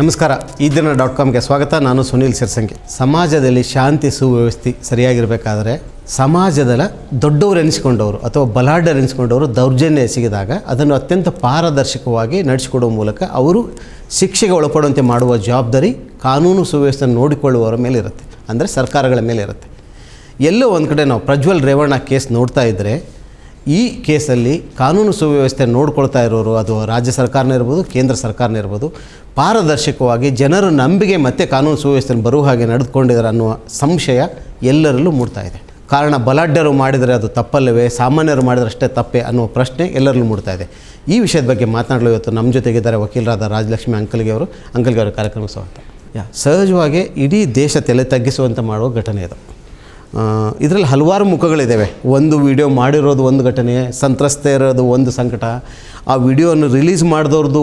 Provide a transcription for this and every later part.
ನಮಸ್ಕಾರ. ಈ ದಿನ ಡಾಟ್ ಕಾಮ್ಗೆ ಸ್ವಾಗತ. ನಾನು ಸುನೀಲ್ ಸಿರ್ಸಂಗಿ. ಸಮಾಜದಲ್ಲಿ ಶಾಂತಿ, ಸುವ್ಯವಸ್ಥೆ ಸರಿಯಾಗಿರಬೇಕಾದ್ರೆ ಸಮಾಜದ ದೊಡ್ಡವರು ಎನಿಸಿಕೊಂಡವರು ಅಥವಾ ಬಲಾಢ್ಯರು ಎನಿಸಿಕೊಂಡವರು ದೌರ್ಜನ್ಯ ಎಸಗಿದಾಗ ಅದನ್ನು ಅತ್ಯಂತ ಪಾರದರ್ಶಕವಾಗಿ ನಡೆಸಿಕೊಡುವ ಮೂಲಕ ಅವರು ಶಿಕ್ಷೆಗೆ ಒಳಪಡುವಂತೆ ಮಾಡುವ ಜವಾಬ್ದಾರಿ ಕಾನೂನು ಸುವ್ಯವಸ್ಥೆ ನೋಡಿಕೊಳ್ಳುವವರ ಮೇಲೆ ಇರುತ್ತೆ. ಅಂದರೆ ಸರ್ಕಾರಗಳ ಮೇಲೆ ಇರುತ್ತೆ. ಎಲ್ಲೋ ಒಂದು ಕಡೆ ನಾವು ಪ್ರಜ್ವಲ್ ರೇವಣ್ಣ ಕೇಸ್ ನೋಡ್ತಾ ಇದ್ದರೆ ಈ ಕೇಸಲ್ಲಿ ಕಾನೂನು ಸುವ್ಯವಸ್ಥೆ ನೋಡ್ಕೊಳ್ತಾ ಇರೋರು ಅದು ರಾಜ್ಯ ಸರ್ಕಾರನೇ ಇರ್ಬೋದು, ಕೇಂದ್ರ ಸರ್ಕಾರನೇ ಇರ್ಬೋದು, ಪಾರದರ್ಶಕವಾಗಿ ಜನರ ನಂಬಿಕೆ ಮತ್ತೆ ಕಾನೂನು ಸುವ್ಯವಸ್ಥೆ ಬರುವ ಹಾಗೆ ನಡೆದುಕೊಂಡಿದ್ದಾರೆ ಅನ್ನುವ ಸಂಶಯ ಎಲ್ಲರಲ್ಲೂ ಮೂಡ್ತಾ ಇದೆ. ಕಾರಣ ಬಲಾಢ್ಯರು ಮಾಡಿದರೆ ಅದು ತಪ್ಪಲ್ಲವೇ, ಸಾಮಾನ್ಯರು ಮಾಡಿದರೆ ಅಷ್ಟೇ ತಪ್ಪೇ ಅನ್ನುವ ಪ್ರಶ್ನೆ ಎಲ್ಲರಲ್ಲೂ ಮೂಡ್ತಾ ಇದೆ. ಈ ವಿಷಯದ ಬಗ್ಗೆ ಮಾತನಾಡಲು ಇವತ್ತು ನಮ್ಮ ಜೊತೆಗಿದ್ದಾರೆ ವಕೀಲರಾದ ರಾಜಲಕ್ಷ್ಮಿ ಅಂಕಲ್ಗೆ ಅವರು. ಅಂಕಲ್ಗೆ ಅವರ ಕಾರ್ಯಕ್ರಮ ಸ್ವಾಗತ. ಯಾ, ಸಹಜವಾಗಿ ಇಡೀ ದೇಶ ತಲೆ ತಗ್ಗಿಸುವಂತೆ ಮಾಡುವ ಘಟನೆ ಇದು. ಇದರಲ್ಲಿ ಹಲವಾರು ಮುಖಗಳಿದ್ದಾವೆ ಒಂದು ವಿಡಿಯೋ ಮಾಡಿರೋದು ಒಂದು ಘಟನೆ, ಸಂತ್ರಸ್ತೆ ಇರೋದು ಒಂದು ಸಂಕಟ, ಆ ವಿಡಿಯೋವನ್ನು ರಿಲೀಸ್ ಮಾಡಿದವ್ರದ್ದು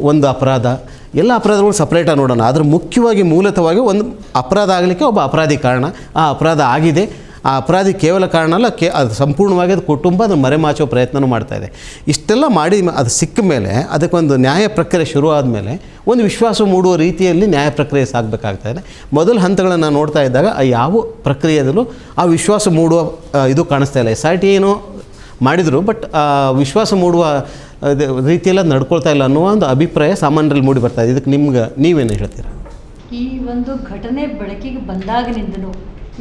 ಒಂದು ಅಪರಾಧ. ಎಲ್ಲ ಅಪರಾಧಗಳು ಸಪ್ರೇಟಾಗಿ ನೋಡೋಣ. ಆದರೆ ಮುಖ್ಯವಾಗಿ ಮೂಲತವಾಗಿ ಒಂದು ಅಪರಾಧ ಆಗಲಿಕ್ಕೆ ಒಬ್ಬ ಅಪರಾಧಿ ಕಾರಣ. ಆ ಅಪರಾಧ ಆಗಿದೆ. ಆ ಅಪರಾಧಿ ಕೇವಲ ಕಾರಣ ಅಲ್ಲ, ಕೇ ಅದು ಸಂಪೂರ್ಣವಾಗಿ ಅದು ಕುಟುಂಬ ಅದನ್ನು ಮರೆಮಾಚುವ ಪ್ರಯತ್ನವೂ ಇದೆ. ಇಷ್ಟೆಲ್ಲ ಮಾಡಿ ಅದು ಸಿಕ್ಕ ಮೇಲೆ, ಅದಕ್ಕೊಂದು ನ್ಯಾಯ ಪ್ರಕ್ರಿಯೆ ಶುರು ಆದಮೇಲೆ ಒಂದು ವಿಶ್ವಾಸ ಮೂಡುವ ರೀತಿಯಲ್ಲಿ ನ್ಯಾಯ ಪ್ರಕ್ರಿಯೆ ಸಾಗಬೇಕಾಗ್ತಾ ಇದೆ. ಮೊದಲ ಹಂತಗಳನ್ನು ನೋಡ್ತಾ ಇದ್ದಾಗ ಆ ಯಾವ ಪ್ರಕ್ರಿಯೆದಲ್ಲೂ ಆ ವಿಶ್ವಾಸ ಮೂಡುವ ಇದು ಕಾಣಿಸ್ತಾ ಇಲ್ಲ. ಎಸ್ ಆರ್ ಟಿ ಏನೋ ಮಾಡಿದರು, ಬಟ್ ವಿಶ್ವಾಸ ಮೂಡುವ ರೀತಿಯೆಲ್ಲ ನಡ್ಕೊಳ್ತಾ ಇಲ್ಲ ಅನ್ನುವ ಒಂದು ಅಭಿಪ್ರಾಯ ಸಾಮಾನ್ಯರಲ್ಲಿ ಮೂಡಿ ಬರ್ತಾ ಇದೆ. ಇದಕ್ಕೆ ನಿಮ್ಗೆ, ನೀವೇನು ಹೇಳ್ತೀರಾ? ಈ ಒಂದು ಘಟನೆ ಬೆಳಕಿಗೆ ಬಂದಾಗಿನಿಂದಲೂ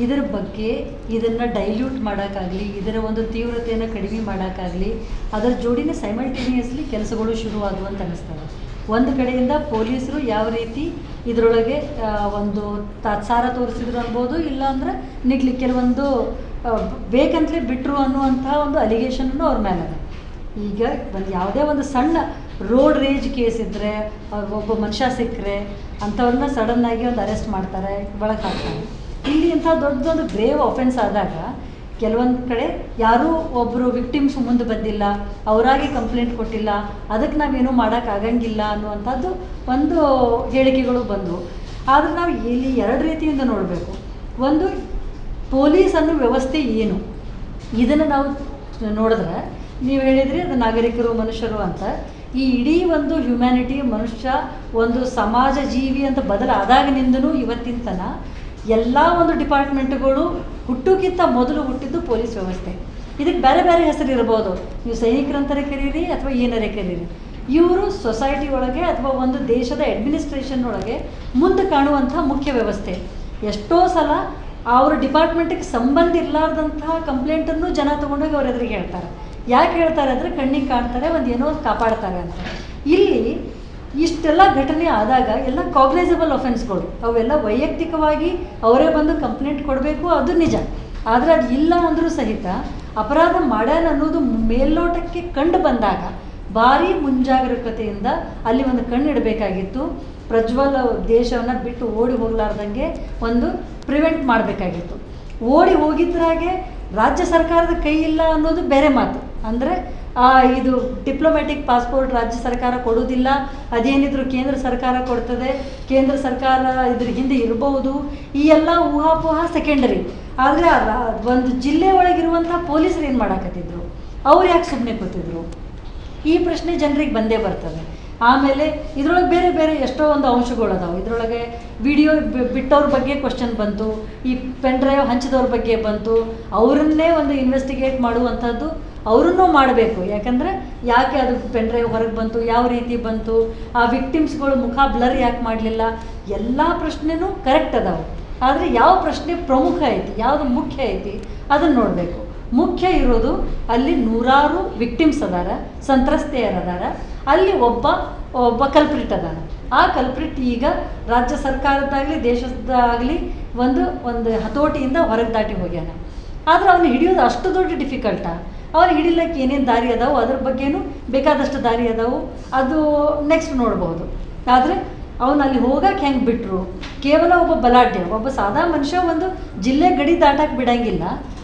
ಇದರ ಬಗ್ಗೆ ಇದನ್ನು ಡೈಲ್ಯೂಟ್ ಮಾಡೋಕ್ಕಾಗಲಿ, ಇದರ ಒಂದು ತೀವ್ರತೆಯನ್ನು ಕಡಿಮೆ ಮಾಡೋಕ್ಕಾಗಲಿ, ಅದರ ಜೋಡಿನೇ ಸೈಮಲ್ಟೇನಿಯಸ್ಲಿ ಕೆಲಸಗಳು ಶುರುವಾಗುವಂತ ಅನ್ನಿಸ್ತವೆ ಒಂದು ಕಡೆಯಿಂದ ಪೊಲೀಸರು ಯಾವ ರೀತಿ ಇದರೊಳಗೆ ಒಂದು ತಾತ್ಸಾರ ತೋರಿಸಿದ್ರು ಅನ್ಬೋದು, ಇಲ್ಲಾಂದ್ರೆ ನಿಗ್ಲಿ ಕೆಲವೊಂದು ಬೇಕಂತಲೇ ಬಿಟ್ಟರು ಅನ್ನುವಂತಹ ಒಂದು ಅಲಿಗೇಷನ್ನು ಅವ್ರ ಮೇಲೆ ಅದ ಈಗ ಒಂದು ಯಾವುದೇ ಒಂದು ಸಣ್ಣ ರೋಡ್ ರೇಜ್ ಕೇಸ್ ಇದ್ದರೆ ಒಬ್ಬ ಮನುಷ್ಯ ಸಿಕ್ಕರೆ ಅಂಥವ್ರನ್ನ ಸಡನ್ನಾಗಿ ಒಂದು ಅರೆಸ್ಟ್ ಮಾಡ್ತಾರೆ, ಒಳಗೆ ಹಾಕ್ತಾರೆ. ಇಲ್ಲಿ ಇಂಥ ದೊಡ್ಡದೊಂದು ಗ್ರೇವ್ ಅಫೆನ್ಸ್ ಆದಾಗ ಕೆಲವೊಂದು ಕಡೆ ಯಾರೂ ಒಬ್ಬರು ವಿಕ್ಟಿಮ್ಸ್ ಮುಂದೆ ಬಂದಿಲ್ಲ, ಅವರಾಗಿ ಕಂಪ್ಲೇಂಟ್ ಕೊಟ್ಟಿಲ್ಲ ಅದಕ್ಕೆ ನಾವೇನು ಮಾಡೋಕ್ಕಾಗಂಗಿಲ್ಲ ಅನ್ನುವಂಥದ್ದು ಒಂದು ಹೇಳಿಕೆಗಳು ಬಂದವು. ಆದರೆ ನಾವು ಇಲ್ಲಿ ಎರಡು ರೀತಿಯಿಂದ ನೋಡಬೇಕು. ಒಂದು, ಪೊಲೀಸ್ ಅನ್ನೋ ವ್ಯವಸ್ಥೆ ಏನು? ಇದನ್ನು ನಾವು ನೋಡಿದ್ರೆ ನೀವು ಹೇಳಿದ್ರಿ ಅದು ನಾಗರಿಕರು, ಮನುಷ್ಯರು ಅಂತ. ಈ ಇಡೀ ಒಂದು ಹ್ಯುಮ್ಯಾನಿಟಿ ಮನುಷ್ಯ ಒಂದು ಸಮಾಜ ಜೀವಿ ಅಂತ ಬದಲಾದಾಗಿನಿಂದನೂ ಇವತ್ತಿನ ತನ ಎಲ್ಲ ಒಂದು ಡಿಪಾರ್ಟ್ಮೆಂಟ್ಗಳು ಹುಟ್ಟೋಕ್ಕಿಂತ ಮೊದಲು ಹುಟ್ಟಿದ್ದು ಪೊಲೀಸ್ ವ್ಯವಸ್ಥೆ. ಇದಕ್ಕೆ ಬೇರೆ ಬೇರೆ ಹೆಸರು ಇರ್ಬೋದು. ನೀವು ಸೈನಿಕರಂತಾರೆ ಕರೀರಿ ಅಥವಾ ಏನರೇ ಕರೀರಿ ಇವರು ಸೊಸೈಟಿ ಒಳಗೆ ಅಥವಾ ಒಂದು ದೇಶದ ಅಡ್ಮಿನಿಸ್ಟ್ರೇಷನ್ ಒಳಗೆ ಮುಂದೆ ಕಾಣುವಂಥ ಮುಖ್ಯ ವ್ಯವಸ್ಥೆ. ಎಷ್ಟೋ ಸಲ ಅವ್ರ ಡಿಪಾರ್ಟ್ಮೆಂಟಿಗೆ ಸಂಬಂಧ ಇರಲಾರ್ದಂತಹ ಕಂಪ್ಲೇಂಟನ್ನು ಜನ ತೊಗೊಂಡೋಗಿ ಅವ್ರ ಎದುರಿಗೆ ಹೇಳ್ತಾರೆ. ಯಾಕೆ ಹೇಳ್ತಾರೆ ಅಂದರೆ ಕಣ್ಣಿಗೆ ಕಾಣ್ತಾರೆ, ಒಂದು ಏನೋ ಕಾಪಾಡ್ತಾರೆ ಅಂತ. ಇಲ್ಲಿ ಇಷ್ಟೆಲ್ಲ ಘಟನೆ ಆದಾಗ ಎಲ್ಲ ಕಾಗ್ನೈಸಬಲ್ ಅಫೆನ್ಸ್ಗಳು ಅವೆಲ್ಲ ವೈಯಕ್ತಿಕವಾಗಿ ಅವರೇ ಬಂದು ಕಂಪ್ಲೇಂಟ್ ಕೊಡಬೇಕು, ಅದು ನಿಜ. ಆದರೆ ಅದು ಇಲ್ಲ ಅಂದರೂ ಸಹಿತ ಅಪರಾಧ ಮಾಡ್ಯಾನ ಅನ್ನೋದು ಮೇಲ್ನೋಟಕ್ಕೆ ಕಂಡು ಬಂದಾಗ, ಭಾರಿ ಮುಂಜಾಗರೂಕತೆಯಿಂದ ಅಲ್ಲಿ ಒಂದು ಕಣ್ಣಿಡಬೇಕಾಗಿತ್ತು ಪ್ರಜ್ವಲ ದೇಶವನ್ನು ಬಿಟ್ಟು ಓಡಿ ಹೋಗಲಾರ್ದಂಗೆ ಒಂದು ಪ್ರಿವೆಂಟ್ ಮಾಡಬೇಕಾಗಿತ್ತು. ಓಡಿ ಹೋಗಿದ್ರಾಗೆ ರಾಜ್ಯ ಸರ್ಕಾರದ ಕೈ ಇಲ್ಲ ಅನ್ನೋದು ಬೇರೆ ಮಾತು. ಅಂದರೆ ಇದು ಡಿಪ್ಲೊಮ್ಯಾಟಿಕ್ ಪಾಸ್ಪೋರ್ಟ್ ರಾಜ್ಯ ಸರ್ಕಾರ ಕೊಡೋದಿಲ್ಲ ಅದೇನಿದ್ರು ಕೇಂದ್ರ ಸರ್ಕಾರ ಕೊಡ್ತದೆ. ಕೇಂದ್ರ ಸರ್ಕಾರ ಇದ್ರ ಹಿಂದೆ ಇರಬಹುದು ಈ ಎಲ್ಲ ಊಹಾಪೋಹ ಸೆಕೆಂಡರಿ ಆದರೆ ಒಂದು ಜಿಲ್ಲೆ ಒಳಗಿರುವಂಥ ಪೊಲೀಸರು ಏನು ಮಾಡಾಕತ್ತಿದ್ರು? ಅವ್ರು ಯಾಕೆ ಸುಮ್ಮನೆ ಕೂತಿದ್ರು? ಈ ಪ್ರಶ್ನೆ ಜನರಿಗೆ ಬಂದೇ ಬರ್ತದೆ. ಆಮೇಲೆ ಇದರೊಳಗೆ ಬೇರೆ ಬೇರೆ ಎಷ್ಟೋ ಒಂದು ಅಂಶಗಳು ಅದಾವೆ. ಇದರೊಳಗೆ ವಿಡಿಯೋ ಬಿಟ್ಟವ್ರ ಬಗ್ಗೆ ಕ್ವಶನ್ ಬಂತು. ಈ ಪೆನ್ ಡ್ರೈವ್ ಹಂಚಿದವ್ರ ಬಗ್ಗೆ ಬಂತು. ಅವರನ್ನೇ ಒಂದು ಇನ್ವೆಸ್ಟಿಗೇಟ್ ಮಾಡುವಂಥದ್ದು ಅವರನ್ನೂ ಮಾಡಬೇಕು. ಯಾಕಂದರೆ ಯಾಕೆ ಅದು ಪೆನ್ ಡ್ರೈವ್ ಹೊರಗೆ ಬಂತು, ಯಾವ ರೀತಿ ಬಂತು, ಆ ವಿಕ್ಟಿಮ್ಸ್ಗಳು ಮುಖ ಬ್ಲರ್ ಯಾಕೆ ಮಾಡಲಿಲ್ಲ, ಎಲ್ಲ ಪ್ರಶ್ನೆನೂ ಕರೆಕ್ಟ್ ಅದಾವೆ. ಆದರೆ ಯಾವ ಪ್ರಶ್ನೆ ಪ್ರಮುಖ ಐತಿ, ಯಾವುದು ಮುಖ್ಯ ಐತಿ ಅದನ್ನು ನೋಡಬೇಕು. ಮುಖ್ಯ ಇರೋದು ಅಲ್ಲಿ ನೂರಾರು ವಿಕ್ಟಿಮ್ಸ್ ಅದಾರ ಸಂತ್ರಸ್ತೆಯರದಾರ ಅಲ್ಲಿ ಒಬ್ಬ ಒಬ್ಬ ಕಲ್ಪ್ರಿಟ್ ಅದಾರ ಆ ಕಲ್ಪ್ರಿಟ್ ಈಗ ರಾಜ್ಯ ಸರ್ಕಾರದ್ದಾಗಲಿ, ದೇಶದ್ದಾಗಲಿ ಒಂದು ಒಂದು ಹತೋಟಿಯಿಂದ ಹೊರಗೆ ದಾಟಿ ಹೋಗ್ಯಾನ. ಆದರೆ ಅವನು ಹಿಡಿಯೋದು ಅಷ್ಟು ದೊಡ್ಡ ಡಿಫಿಕಲ್ಟ ಅವನು ಹಿಡಿಲಿಕ್ಕೆ ಏನೇನು ದಾರಿ ಅದಾವು ಅದ್ರ ಬಗ್ಗೆನೂ ಬೇಕಾದಷ್ಟು ದಾರಿ ಅದಾವು. ಅದು ನೆಕ್ಸ್ಟ್ ನೋಡ್ಬೋದು. ಆದರೆ ಅವನಲ್ಲಿ ಹೋಗಕ್ಕೆ ಹೆಂಗೆ ಬಿಟ್ಟರು ಕೇವಲ ಒಬ್ಬ ಬಲಾಢ್ಯ, ಒಬ್ಬ ಸಾದಾ ಮನುಷ್ಯ ಒಂದು ಜಿಲ್ಲೆ ಗಡಿ ದಾಟಕ್ಕೆ ಬಿಡಂಗಿಲ್ಲ.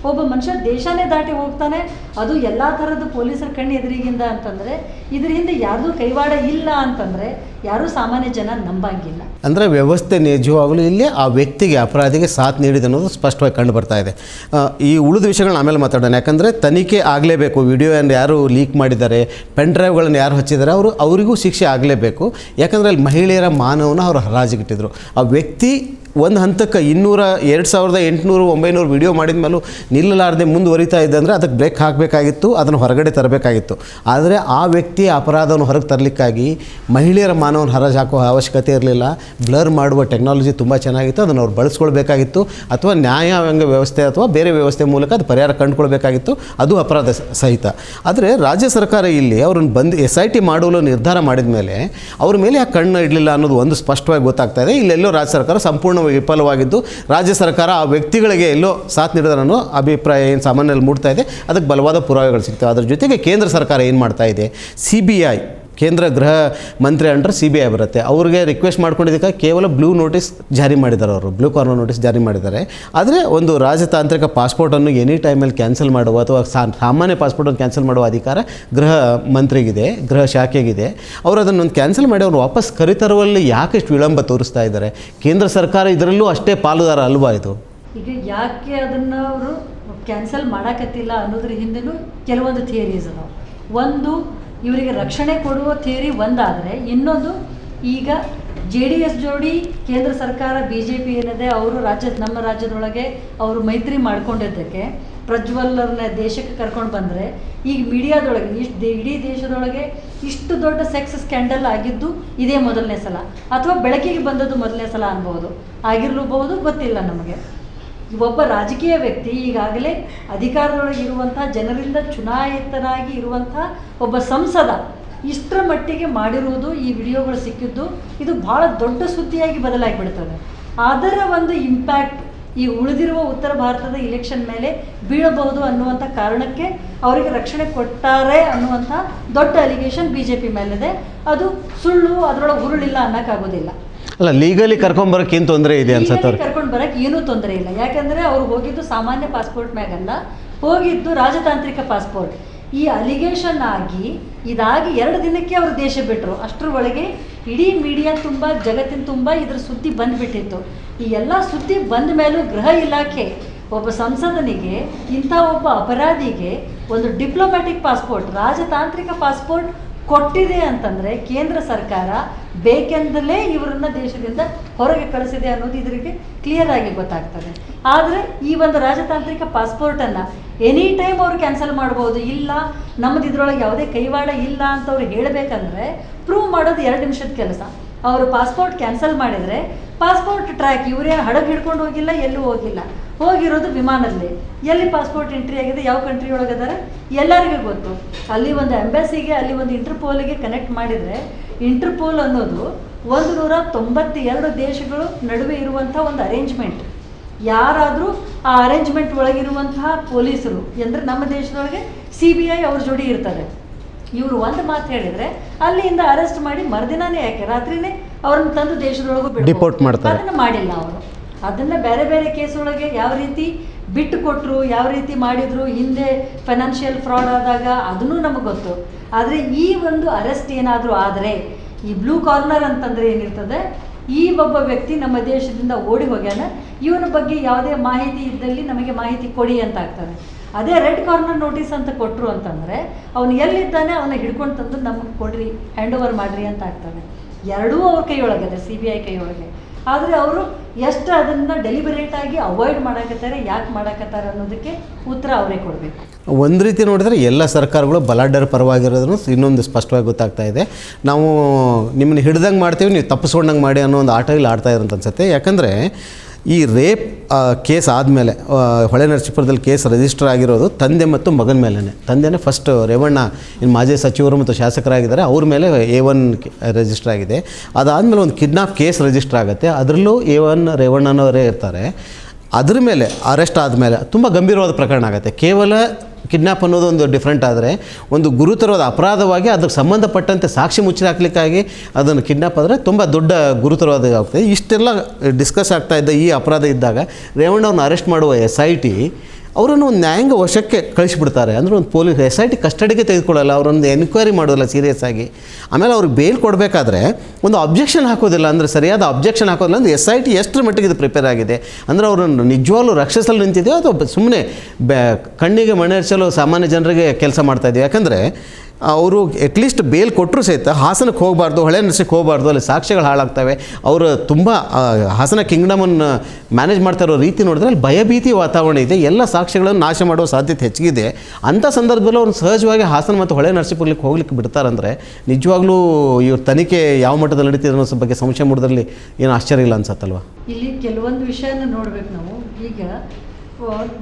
ಒಬ್ಬ ಮನುಷ್ಯ ದೇಶನೇ ದಾಟಿ ಹೋಗ್ತಾನೆ, ಅದು ಎಲ್ಲ ಥರದ ಪೊಲೀಸರ ಕಣ್ಣು ಎದುರಿಗಿಂದ ಅಂತಂದರೆ, ಇದ್ರ ಹಿಂದೆ ಯಾರ್ದೂ ಕೈವಾಡ ಇಲ್ಲ ಅಂತಂದರೆ ಯಾರೂ ಸಾಮಾನ್ಯ ಜನ ನಂಬಂಗಿಲ್ಲ. ಅಂದರೆ ವ್ಯವಸ್ಥೆ ನಿಜವಾಗಲೂ ಇಲ್ಲಿ ಆ ವ್ಯಕ್ತಿಗೆ, ಅಪರಾಧಿಗೆ ಸಾಥ್ ನೀಡಿದೆ ಅನ್ನೋದು ಸ್ಪಷ್ಟವಾಗಿ ಕಂಡು ಬರ್ತಾ ಇದೆ. ಈ ಉಳಿದ ವಿಷಯಗಳನ್ನ ಆಮೇಲೆ ಮಾತಾಡೋಣ. ಯಾಕಂದರೆ ತನಿಖೆ ಆಗಲೇಬೇಕು. ವಿಡಿಯೋಯನ್ನು ಯಾರು ಲೀಕ್ ಮಾಡಿದ್ದಾರೆ ಪೆನ್ ಡ್ರೈವ್ಗಳನ್ನು ಯಾರು ಹಚ್ಚಿದ್ದಾರೆ, ಅವರು, ಅವರಿಗೂ ಶಿಕ್ಷೆ ಆಗಲೇಬೇಕು. ಯಾಕಂದರೆ ಅಲ್ಲಿ ಮಹಿಳೆಯರ ಮಾನವನ ಅವರು ಹರಾಜಿಗಿಟ್ಟಿದ್ರು ಆ ವ್ಯಕ್ತಿ వ్యక్తి ಒಂದು ಹಂತಕ್ಕೆ ಇನ್ನೂರ ಎರಡು ಸಾವಿರದ ಎಂಟುನೂರು, ಒಂಬೈನೂರು ವಿಡಿಯೋ ಮಾಡಿದ ಮೇಲೂ ನಿಲ್ಲಲಾರದೆ ಮುಂದುವರಿತಾ ಇದ್ದೆ ಅಂದರೆ ಅದಕ್ಕೆ ಬ್ರೇಕ್ ಹಾಕಬೇಕಾಗಿತ್ತು, ಅದನ್ನು ಹೊರಗಡೆ ತರಬೇಕಾಗಿತ್ತು. ಆದರೆ ಆ ವ್ಯಕ್ತಿಯ ಅಪರಾಧವನ್ನು ಹೊರಗೆ ತರಲಿಕ್ಕಾಗಿ ಮಹಿಳೆಯರ ಮಾನವನ ಹರಾಜು ಹಾಕುವ ಅವಶ್ಯಕತೆ ಇರಲಿಲ್ಲ. ಬ್ಲರ್ ಮಾಡುವ ಟೆಕ್ನಾಲಜಿ ತುಂಬ ಚೆನ್ನಾಗಿತ್ತು, ಅದನ್ನು ಅವ್ರು ಬಳಸ್ಕೊಳ್ಬೇಕಾಗಿತ್ತು. ಅಥವಾ ನ್ಯಾಯಾಂಗ ವ್ಯವಸ್ಥೆ ಅಥವಾ ಬೇರೆ ವ್ಯವಸ್ಥೆ ಮೂಲಕ ಅದು ಪರಿಹಾರ ಕಂಡುಕೊಳ್ಬೇಕಾಗಿತ್ತು. ಅದು ಅಪರಾಧ ಸಹಿತ. ಆದರೆ ರಾಜ್ಯ ಸರ್ಕಾರ ಇಲ್ಲಿ ಅವ್ರನ್ನ ಬಂದು ಎಸ್ ಐ ಟಿ ಮಾಡಲು ನಿರ್ಧಾರ ಮಾಡಿದ ಮೇಲೆ ಅವ್ರ ಮೇಲೆ ಯಾಕೆ ಕಣ್ಣು ಇಡಲಿಲ್ಲ ಅನ್ನೋದು ಒಂದು ಸ್ಪಷ್ಟವಾಗಿ ಗೊತ್ತಾಗ್ತಾ ಇದೆ. ಇಲ್ಲೆಲ್ಲೋ ರಾಜ್ಯ ಸರ್ಕಾರ ಸಂಪೂರ್ಣವಾಗಿ ವಿಫಲವಾಗಿದ್ದು ರಾಜ್ಯ ಸರ್ಕಾರ ಆ ವ್ಯಕ್ತಿಗಳಿಗೆ ಎಲ್ಲೋ ಸಾಥ್ ನೀಡಿದ ಅನ್ನೋ ಅಭಿಪ್ರಾಯ ಏನು ಸಾಮಾನ್ಯದಲ್ಲಿ ಮೂಡ್ತಾ ಇದೆ. ಅದಕ್ಕೆ ಬಲವಾದ ಪುರಾವೆಗಳು ಸಿಗ್ತವೆ. ಅದರ ಜೊತೆಗೆ ಕೇಂದ್ರ ಸರ್ಕಾರ ಏನು ಮಾಡ್ತಾ ಇದೆ? ಸಿ ಬಿ ಐ ಕೇಂದ್ರ ಗೃಹ ಮಂತ್ರಿ ಅಂಡರ್ ಸಿ ಬಿ ಐ ಬರುತ್ತೆ. ಅವ್ರಿಗೆ ರಿಕ್ವೆಸ್ಟ್ ಮಾಡ್ಕೊಂಡಿದ್ದಕ್ಕೆ ಕೇವಲ ಬ್ಲೂ ನೋಟಿಸ್ ಜಾರಿ ಮಾಡಿದ್ದಾರೆ ಅವರು. ಬ್ಲೂ ಕಾರ್ನರ್ ನೋಟಿಸ್ ಜಾರಿ ಮಾಡಿದ್ದಾರೆ. ಆದರೆ ಒಂದು ರಾಜತಾಂತ್ರಿಕ ಪಾಸ್ಪೋರ್ಟನ್ನು ಎನಿ ಟೈಮಲ್ಲಿ ಕ್ಯಾನ್ಸಲ್ ಮಾಡುವ ಅಥವಾ ಸಾಮಾನ್ಯ ಪಾಸ್ಪೋರ್ಟನ್ನು ಕ್ಯಾನ್ಸಲ್ ಮಾಡುವ ಅಧಿಕಾರ ಗೃಹ ಮಂತ್ರಿಗಿದೆ, ಗೃಹ ಶಾಖೆಗಿದೆ. ಅವರು ಅದನ್ನೊಂದು ಕ್ಯಾನ್ಸಲ್ ಮಾಡಿ ಅವ್ರು ವಾಪಸ್ ಕರಿತರುವಲ್ಲಿ ಯಾಕೆ ಇಷ್ಟು ವಿಳಂಬ ತೋರಿಸ್ತಾ ಇದ್ದಾರೆ. ಕೇಂದ್ರ ಸರ್ಕಾರ ಇದರಲ್ಲೂ ಅಷ್ಟೇ ಪಾಲುದಾರ ಅಲ್ವಾ ಇದು? ಈಗ ಯಾಕೆ ಅದನ್ನು ಅವರು ಕ್ಯಾನ್ಸಲ್ ಮಾಡೋಕ್ಕತ್ತಿಲ್ಲ ಅನ್ನೋದ್ರ ಹಿಂದೆನೂ ಕೆಲವೊಂದು ಥಿಯರೀಸ್ ಅದಾವೆ. ಒಂದು ಇವರಿಗೆ ರಕ್ಷಣೆ ಕೊಡುವ ಥಿಯರಿ ಒಂದಾದರೆ ಇನ್ನೊಂದು ಈಗ ಜೆ ಡಿ ಎಸ್ ಜೋಡಿ ಕೇಂದ್ರ ಸರ್ಕಾರ ಬಿ ಜೆ ಪಿ ಏನಿದೆ, ಅವರು ರಾಜ್ಯ, ನಮ್ಮ ರಾಜ್ಯದೊಳಗೆ ಅವರು ಮೈತ್ರಿ ಮಾಡ್ಕೊಂಡಿದ್ದಕ್ಕೆ ಪ್ರಜ್ವಲ್ಲರನ್ನ ದೇಶಕ್ಕೆ ಕರ್ಕೊಂಡು ಬಂದರೆ, ಈಗ ಮೀಡಿಯಾದೊಳಗೆ ಇಷ್ಟು ಇಡೀ ದೇಶದೊಳಗೆ ಇಷ್ಟು ದೊಡ್ಡ ಸೆಕ್ಸ್ ಸ್ಕ್ಯಾಂಡಲ್ ಆಗಿದ್ದು ಇದೇ ಮೊದಲನೇ ಸಲ. ಅಥವಾ ಬೆಳಕಿಗೆ ಬಂದದ್ದು ಮೊದಲನೇ ಸಲ ಅನ್ಬೋದು. ಆಗಿರಲೂಬಹುದು, ಗೊತ್ತಿಲ್ಲ ನಮಗೆ. ಒಬ್ಬ ರಾಜಕೀಯ ವ್ಯಕ್ತಿ ಈಗಾಗಲೇ ಅಧಿಕಾರದೊಳಗೆ ಇರುವಂಥ ಜನರಿಂದ ಚುನಾಯಿತನಾಗಿ ಇರುವಂಥ ಒಬ್ಬ ಸಂಸದ ಇಷ್ಟರ ಮಟ್ಟಿಗೆ ಮಾಡಿರುವುದು ಈ ವಿಡಿಯೋಗಳು ಸಿಕ್ಕಿದ್ದು ಇದು ಭಾಳ ದೊಡ್ಡ ಸುದ್ದಿಯಾಗಿ ಬದಲಾಗಿಬಿಡ್ತದೆ. ಅದರ ಒಂದು ಇಂಪ್ಯಾಕ್ಟ್ ಈ ಉಳಿದಿರುವ ಉತ್ತರ ಭಾರತದ ಇಲೆಕ್ಷನ್ ಮೇಲೆ ಬೀಳಬಹುದು ಅನ್ನುವಂಥ ಕಾರಣಕ್ಕೆ ಅವರಿಗೆ ರಕ್ಷಣೆ ಕೊಟ್ಟಾರೆ ಅನ್ನುವಂಥ ದೊಡ್ಡ ಅಲಿಗೇಷನ್ ಬಿ ಜೆ ಪಿ ಮೇಲಿದೆ. ಅದು ಸುಳ್ಳು, ಅದರೊಳಗೆ ಹುರುಳಿಲ್ಲ ಅನ್ನೋಕ್ಕಾಗೋದಿಲ್ಲ. ಅಲ್ಲ ಲೀಗಲಿ ಕರ್ಕೊಂಬರೋಕೆ ಏನು ತೊಂದರೆ ಇದೆ ಅನ್ಸುತ್ತೆ ಅವ್ರಿಗೆ? ಕರ್ಕೊಂಡು ಬರಕ್ಕೆ ಏನೂ ತೊಂದರೆ ಇಲ್ಲ. ಯಾಕಂದ್ರೆ ಅವ್ರು ಹೋಗಿದ್ದು ಸಾಮಾನ್ಯ ಪಾಸ್ಪೋರ್ಟ್ ಮ್ಯಾಗಲ್ಲ. ಹೋಗಿದ್ದು ರಾಜತಾಂತ್ರಿಕ ಪಾಸ್ಪೋರ್ಟ್ ಈ ಅಲಿಗೇಷನ್ ಆಗಿ ಇದಾಗಿ ಎರಡು ದಿನಕ್ಕೆ ಅವರು ದೇಶ ಬಿಟ್ಟರು ಅಷ್ಟರ ಒಳಗೆ ಇಡೀ ಮೀಡಿಯಾ ತುಂಬ ಜಗತ್ತಿನ ತುಂಬ ಇದ್ರ ಸುದ್ದಿ ಬಂದ್ಬಿಟ್ಟಿತ್ತು. ಈ ಎಲ್ಲ ಸುದ್ದಿ ಬಂದ ಮೇಲೂ ಗೃಹ ಇಲಾಖೆ ಒಬ್ಬ ಸಂಸದನಿಗೆ ಇಂಥ ಒಬ್ಬ ಅಪರಾಧಿಗೆ ಒಂದು ಡಿಪ್ಲೊಮ್ಯಾಟಿಕ್ ಪಾಸ್ಪೋರ್ಟ್ ರಾಜತಾಂತ್ರಿಕ ಪಾಸ್ಪೋರ್ಟ್ ಕೊಟ್ಟಿದೆ ಅಂತಂದರೆ ಕೇಂದ್ರ ಸರ್ಕಾರ ಬೇಕೆಂದಲೇ ಇವರನ್ನ ದೇಶದಿಂದ ಹೊರಗೆ ಕಳಿಸಿದೆ ಅನ್ನೋದು ಇದರಿಗೆ ಕ್ಲಿಯರ್ ಆಗಿ ಗೊತ್ತಾಗ್ತದೆ. ಆದರೆ ಈ ಒಂದು ರಾಜತಾಂತ್ರಿಕ ಪಾಸ್ಪೋರ್ಟನ್ನು ಎನಿ ಟೈಮ್ ಅವರು ಕ್ಯಾನ್ಸಲ್ ಮಾಡ್ಬೋದು, ಇಲ್ಲ ನಮ್ಮದು ಇದ್ರೊಳಗೆ ಯಾವುದೇ ಕೈವಾಡ ಇಲ್ಲ ಅಂತ ಅವ್ರು ಹೇಳಬೇಕಂದ್ರೆ ಪ್ರೂವ್ ಮಾಡೋದು ಎರಡು ನಿಮಿಷದ ಕೆಲಸ. ಅವರು ಪಾಸ್ಪೋರ್ಟ್ ಕ್ಯಾನ್ಸಲ್ ಮಾಡಿದರೆ ಪಾಸ್ಪೋರ್ಟ್ ಟ್ರ್ಯಾಕ್ ಇವರೇ ಹಡಗು ಹಿಡ್ಕೊಂಡು ಹೋಗಿಲ್ಲ, ಎಲ್ಲೂ ಹೋಗಿಲ್ಲ. ಹೋಗಿರೋದು ವಿಮಾನದಲ್ಲಿ. ಎಲ್ಲಿ ಪಾಸ್ಪೋರ್ಟ್ ಎಂಟ್ರಿ ಆಗಿದೆ ಯಾವ ಕಂಟ್ರಿ ಒಳಗದಾರೆ ಎಲ್ಲರಿಗೂ ಗೊತ್ತು. ಅಲ್ಲಿ ಒಂದು ಎಂಬಸಿಗೆ ಅಲ್ಲಿ ಒಂದು ಇಂಟರ್ಪೋಲಿಗೆ ಕನೆಕ್ಟ್ ಮಾಡಿದರೆ ಇಂಟರ್ಪೋಲ್ ಅನ್ನೋದು ಒಂದು ನೂರ ತೊಂಬತ್ತೆರಡು ದೇಶಗಳು ನಡುವೆ ಇರುವಂಥ ಒಂದು ಅರೇಂಜ್ಮೆಂಟ್ ಯಾರಾದರೂ ಆ ಅರೇಂಜ್ಮೆಂಟ್ ಒಳಗಿರುವಂತಹ ಪೊಲೀಸರು ಅಂದರೆ ನಮ್ಮ ದೇಶದೊಳಗೆ ಸಿ ಬಿ ಐ ಅವ್ರ ಜೋಡಿ ಇರ್ತಾರೆ. ಇವರು ಒಂದು ಮಾತು ಹೇಳಿದರೆ ಅಲ್ಲಿಂದ ಅರೆಸ್ಟ್ ಮಾಡಿ ಮರುದಿನಾನೇ ಯಾಕೆ ರಾತ್ರಿನೇ ಅವ್ರನ್ನ ತಂದು ದೇಶದೊಳಗೂ ಡಿಪೋರ್ಟ್ ಮಾಡ್ತಾರೆ. ಅದನ್ನ ಮಾಡಿಲ್ಲ ಅವರು. ಅದನ್ನ ಬೇರೆ ಬೇರೆ ಕೇಸ್ ಯಾವ ರೀತಿ ಬಿಟ್ಟು ಕೊಟ್ಟರು ಯಾವ ರೀತಿ ಮಾಡಿದ್ರು, ಹಿಂದೆ ಫೈನಾನ್ಷಿಯಲ್ ಫ್ರಾಡ್ ಆದಾಗ ಅದನ್ನು ನಮಗೆ ಗೊತ್ತು. ಆದರೆ ಈ ಒಂದು ಅರೆಸ್ಟ್ ಏನಾದರೂ ಆದರೆ, ಈ ಬ್ಲೂ ಕಾರ್ನರ್ ಅಂತಂದ್ರೆ ಏನಿರ್ತದೆ, ಈ ಒಬ್ಬ ವ್ಯಕ್ತಿ ನಮ್ಮ ದೇಶದಿಂದ ಓಡಿ ಹೋಗ್ಯಾನ, ಇವನ ಬಗ್ಗೆ ಯಾವುದೇ ಮಾಹಿತಿ ಇದ್ದಲ್ಲಿ ನಮಗೆ ಮಾಹಿತಿ ಕೊಡಿ ಅಂತ ಆಗ್ತದೆ. ಅದೇ ರೆಡ್ ಕಾರ್ನರ್ ನೋಟಿಸ್ ಅಂತ ಕೊಟ್ಟರು ಅಂತಂದರೆ, ಅವನು ಎಲ್ಲಿದ್ದಾನೆ ಅವನ ಹಿಡ್ಕೊಂಡು ತಂದು ನಮಗೆ ಕೊಡ್ರಿ ಹ್ಯಾಂಡ್ ಓವರ್ ಮಾಡಿರಿ ಅಂತ ಆಗ್ತದೆ. ಎರಡೂ ಅವ್ರ ಕೈಯೊಳಗಿದೆ ಸಿ ಬಿ ಐ ಕೈಯೊಳಗೆ. ಆದರೆ ಅವರು ಎಷ್ಟು ಅದನ್ನು ಡೆಲಿಬರೇಟ್ ಆಗಿ ಅವಾಯ್ಡ್ ಮಾಡಕತ್ತಾರೆ, ಯಾಕೆ ಮಾಡಕತ್ತಾರೆ ಅನ್ನೋದಕ್ಕೆ ಉತ್ತರ ಅವರೇ ಕೊಡಬೇಕು. ಒಂದು ರೀತಿ ನೋಡಿದ್ರೆ ಎಲ್ಲ ಸರ್ಕಾರಗಳು ಬಲಾಢ್ಯರ ಪರವಾಗಿರೋದನ್ನು ಇನ್ನೊಂದು ಸ್ಪಷ್ಟವಾಗಿ ಗೊತ್ತಾಗ್ತಾ ಇದೆ. ನಾವು ನಿಮ್ಮನ್ನ ಹಿಡ್ದಂಗೆ ಮಾಡ್ತೀವಿ, ನೀವು ತಪ್ಪಿಸ್ಕೊಂಡಂಗೆ ಮಾಡಿ ಅನ್ನೋ ಒಂದು ಆಟ ಇಲ್ಲಿ ಆಡ್ತಾ ಇರೋಂತ ಅನ್ಸುತ್ತೆ. ಯಾಕಂದರೆ ಈ ರೇಪ್ ಕೇಸ್ ಆದಮೇಲೆ ಹೊಳೆ ನರಸೀಪುರದಲ್ಲಿ ಕೇಸ್ ರಿಜಿಸ್ಟರ್ ಆಗಿರೋದು ತಂದೆ ಮತ್ತು ಮಗನ ಮೇಲೇ ತಂದೆನೇ ಫಸ್ಟ್ ರೇವಣ್ಣ, ಇನ್ನು ಮಾಜಿ ಸಚಿವರು ಮತ್ತು ಶಾಸಕರಾಗಿದ್ದಾರೆ. ಅವ್ರ ಮೇಲೆ ಎ ಒನ್ ರಿಜಿಸ್ಟರ್ ಆಗಿದೆ. ಅದಾದಮೇಲೆ ಒಂದು ಕಿಡ್ನಾಪ್ ಕೇಸ್ ರಿಜಿಸ್ಟರ್ ಆಗುತ್ತೆ. ಅದರಲ್ಲೂ ಎ ಒನ್ ರೇವಣ್ಣನವರೇ ಇರ್ತಾರೆ. ಅದ್ರ ಮೇಲೆ ಅರೆಸ್ಟ್ ಆದಮೇಲೆ ತುಂಬ ಗಂಭೀರವಾದ ಪ್ರಕರಣ ಆಗುತ್ತೆ. ಕೇವಲ ಕಿಡ್ನಾಪ್ ಅನ್ನೋದು ಒಂದು ಡಿಫ್ರೆಂಟ್ ಆದರೆ, ಒಂದು ಗುರುತರವಾದ ಅಪರಾಧವಾಗಿ ಅದಕ್ಕೆ ಸಂಬಂಧಪಟ್ಟಂತೆ ಸಾಕ್ಷಿ ಮುಚ್ಚಿ ಹಾಕ್ಲಿಕ್ಕಾಗಿ ಅದನ್ನು ಕಿಡ್ನ್ಯಾಪ್ ಆದರೆ ತುಂಬ ದೊಡ್ಡ ಗುರುತರವಾದ ಆಗ್ತದೆ ಇಷ್ಟೆಲ್ಲ ಡಿಸ್ಕಸ್ ಆಗ್ತಾ ಇದ್ದ ಈ ಅಪರಾಧ ಇದ್ದಾಗ ರೇವಣ್ಣವ್ರನ್ನ ಅರೆಸ್ಟ್ ಮಾಡುವ ಎಸ್ ಐ ಟಿ ಅವರನ್ನು ಒಂದು ನ್ಯಾಯಾಂಗ ವಶಕ್ಕೆ ಕಳಿಸಿಬಿಡ್ತಾರೆ. ಅಂದರೆ ಒಂದು ಪೊಲೀಸ್ ಎಸ್ ಐ ಟಿ ಕಸ್ಟಡಿಗೆ ತೆಗೆದುಕೊಳ್ಳಲ್ಲ ಅವರೊಂದು ಎನ್ಕ್ವೈರಿ ಮಾಡೋದಿಲ್ಲ ಸೀರಿಯಸ್ ಆಗಿ. ಆಮೇಲೆ ಅವ್ರಿಗೆ ಬೇಲ್ ಕೊಡಬೇಕಾದ್ರೆ ಒಂದು ಅಬ್ಜೆಕ್ಷನ್ ಹಾಕೋದಿಲ್ಲ, ಅಂದರೆ ಸರಿಯಾದ ಅಬ್ಜೆಕ್ಷನ್ ಹಾಕೋದಿಲ್ಲ, ಅಂದರೆ ಎಸ್ ಐ ಟಿ ಎಷ್ಟರ ಮಟ್ಟಿಗೆ ಇದು ಪ್ರಿಪೇರ್ ಆಗಿದೆ. ಅಂದರೆ ಅವರನ್ನು ನಿಜವಾಗ್ಲೂ ರಕ್ಷಿಸಲು ನಿಂತಿದೆಯೋ, ಅಥವಾ ಸುಮ್ಮನೆ ಬ್ಯಾ ಕಣ್ಣಿಗೆ ಮಣ್ಣೆರ್ಚಲು ಸಾಮಾನ್ಯ ಜನರಿಗೆ ಕೆಲಸ ಮಾಡ್ತಾ ಇದೆಯೋ? ಯಾಕಂದರೆ ಅವರು ಅಟ್ಲೀಸ್ಟ್ ಬೇಲ್ ಕೊಟ್ಟರು ಸಹಿತ ಹಾಸನಕ್ಕೆ ಹೋಗಬಾರ್ದು, ಹಳೆ ನರ್ಸಿಗೆ ಹೋಗಬಾರ್ದು, ಅಲ್ಲಿ ಸಾಕ್ಷ್ಯಗಳು ಹಾಳಾಗ್ತವೆ. ಅವರು ತುಂಬ ಹಾಸನ ಕಿಂಗ್ಡಮನ್ನು ಮ್ಯಾನೇಜ್ ಮಾಡ್ತಾ ಇರೋ ರೀತಿ ನೋಡಿದ್ರೆ ಅಲ್ಲಿ ಭಯಭೀತಿ ವಾತಾವರಣ ಇದೆ. ಎಲ್ಲ ಸಾಕ್ಷ್ಯಗಳನ್ನು ನಾಶ ಮಾಡುವ ಸಾಧ್ಯತೆ ಹೆಚ್ಚಿಗಿದೆ. ಅಂಥ ಸಂದರ್ಭದಲ್ಲಿ ಅವ್ರು ಸಹಜವಾಗಿ ಹಾಸನ ಮತ್ತು ಹೊಳೆ ನರಸೀಪುರಕ್ಕೆ ಹೋಗ್ಲಿಕ್ಕೆ ಬಿಡ್ತಾರಂದರೆ ನಿಜವಾಗ್ಲೂ ಇವ್ರ ತನಿಖೆ ಯಾವ ಮಟ್ಟದಲ್ಲಿ ನಡೀತಿದೆ ಅನ್ನೋ ಬಗ್ಗೆ ಸಂಶಯ ಮೂಡೋದ್ರಲ್ಲಿ ಏನು ಆಶ್ಚರ್ಯ ಇಲ್ಲ ಅನ್ಸತ್ತಲ್ವಾ? ಇಲ್ಲಿ ಕೆಲವೊಂದು ವಿಷಯನ ನೋಡ್ಬೇಕು ನಾವು. ಈಗ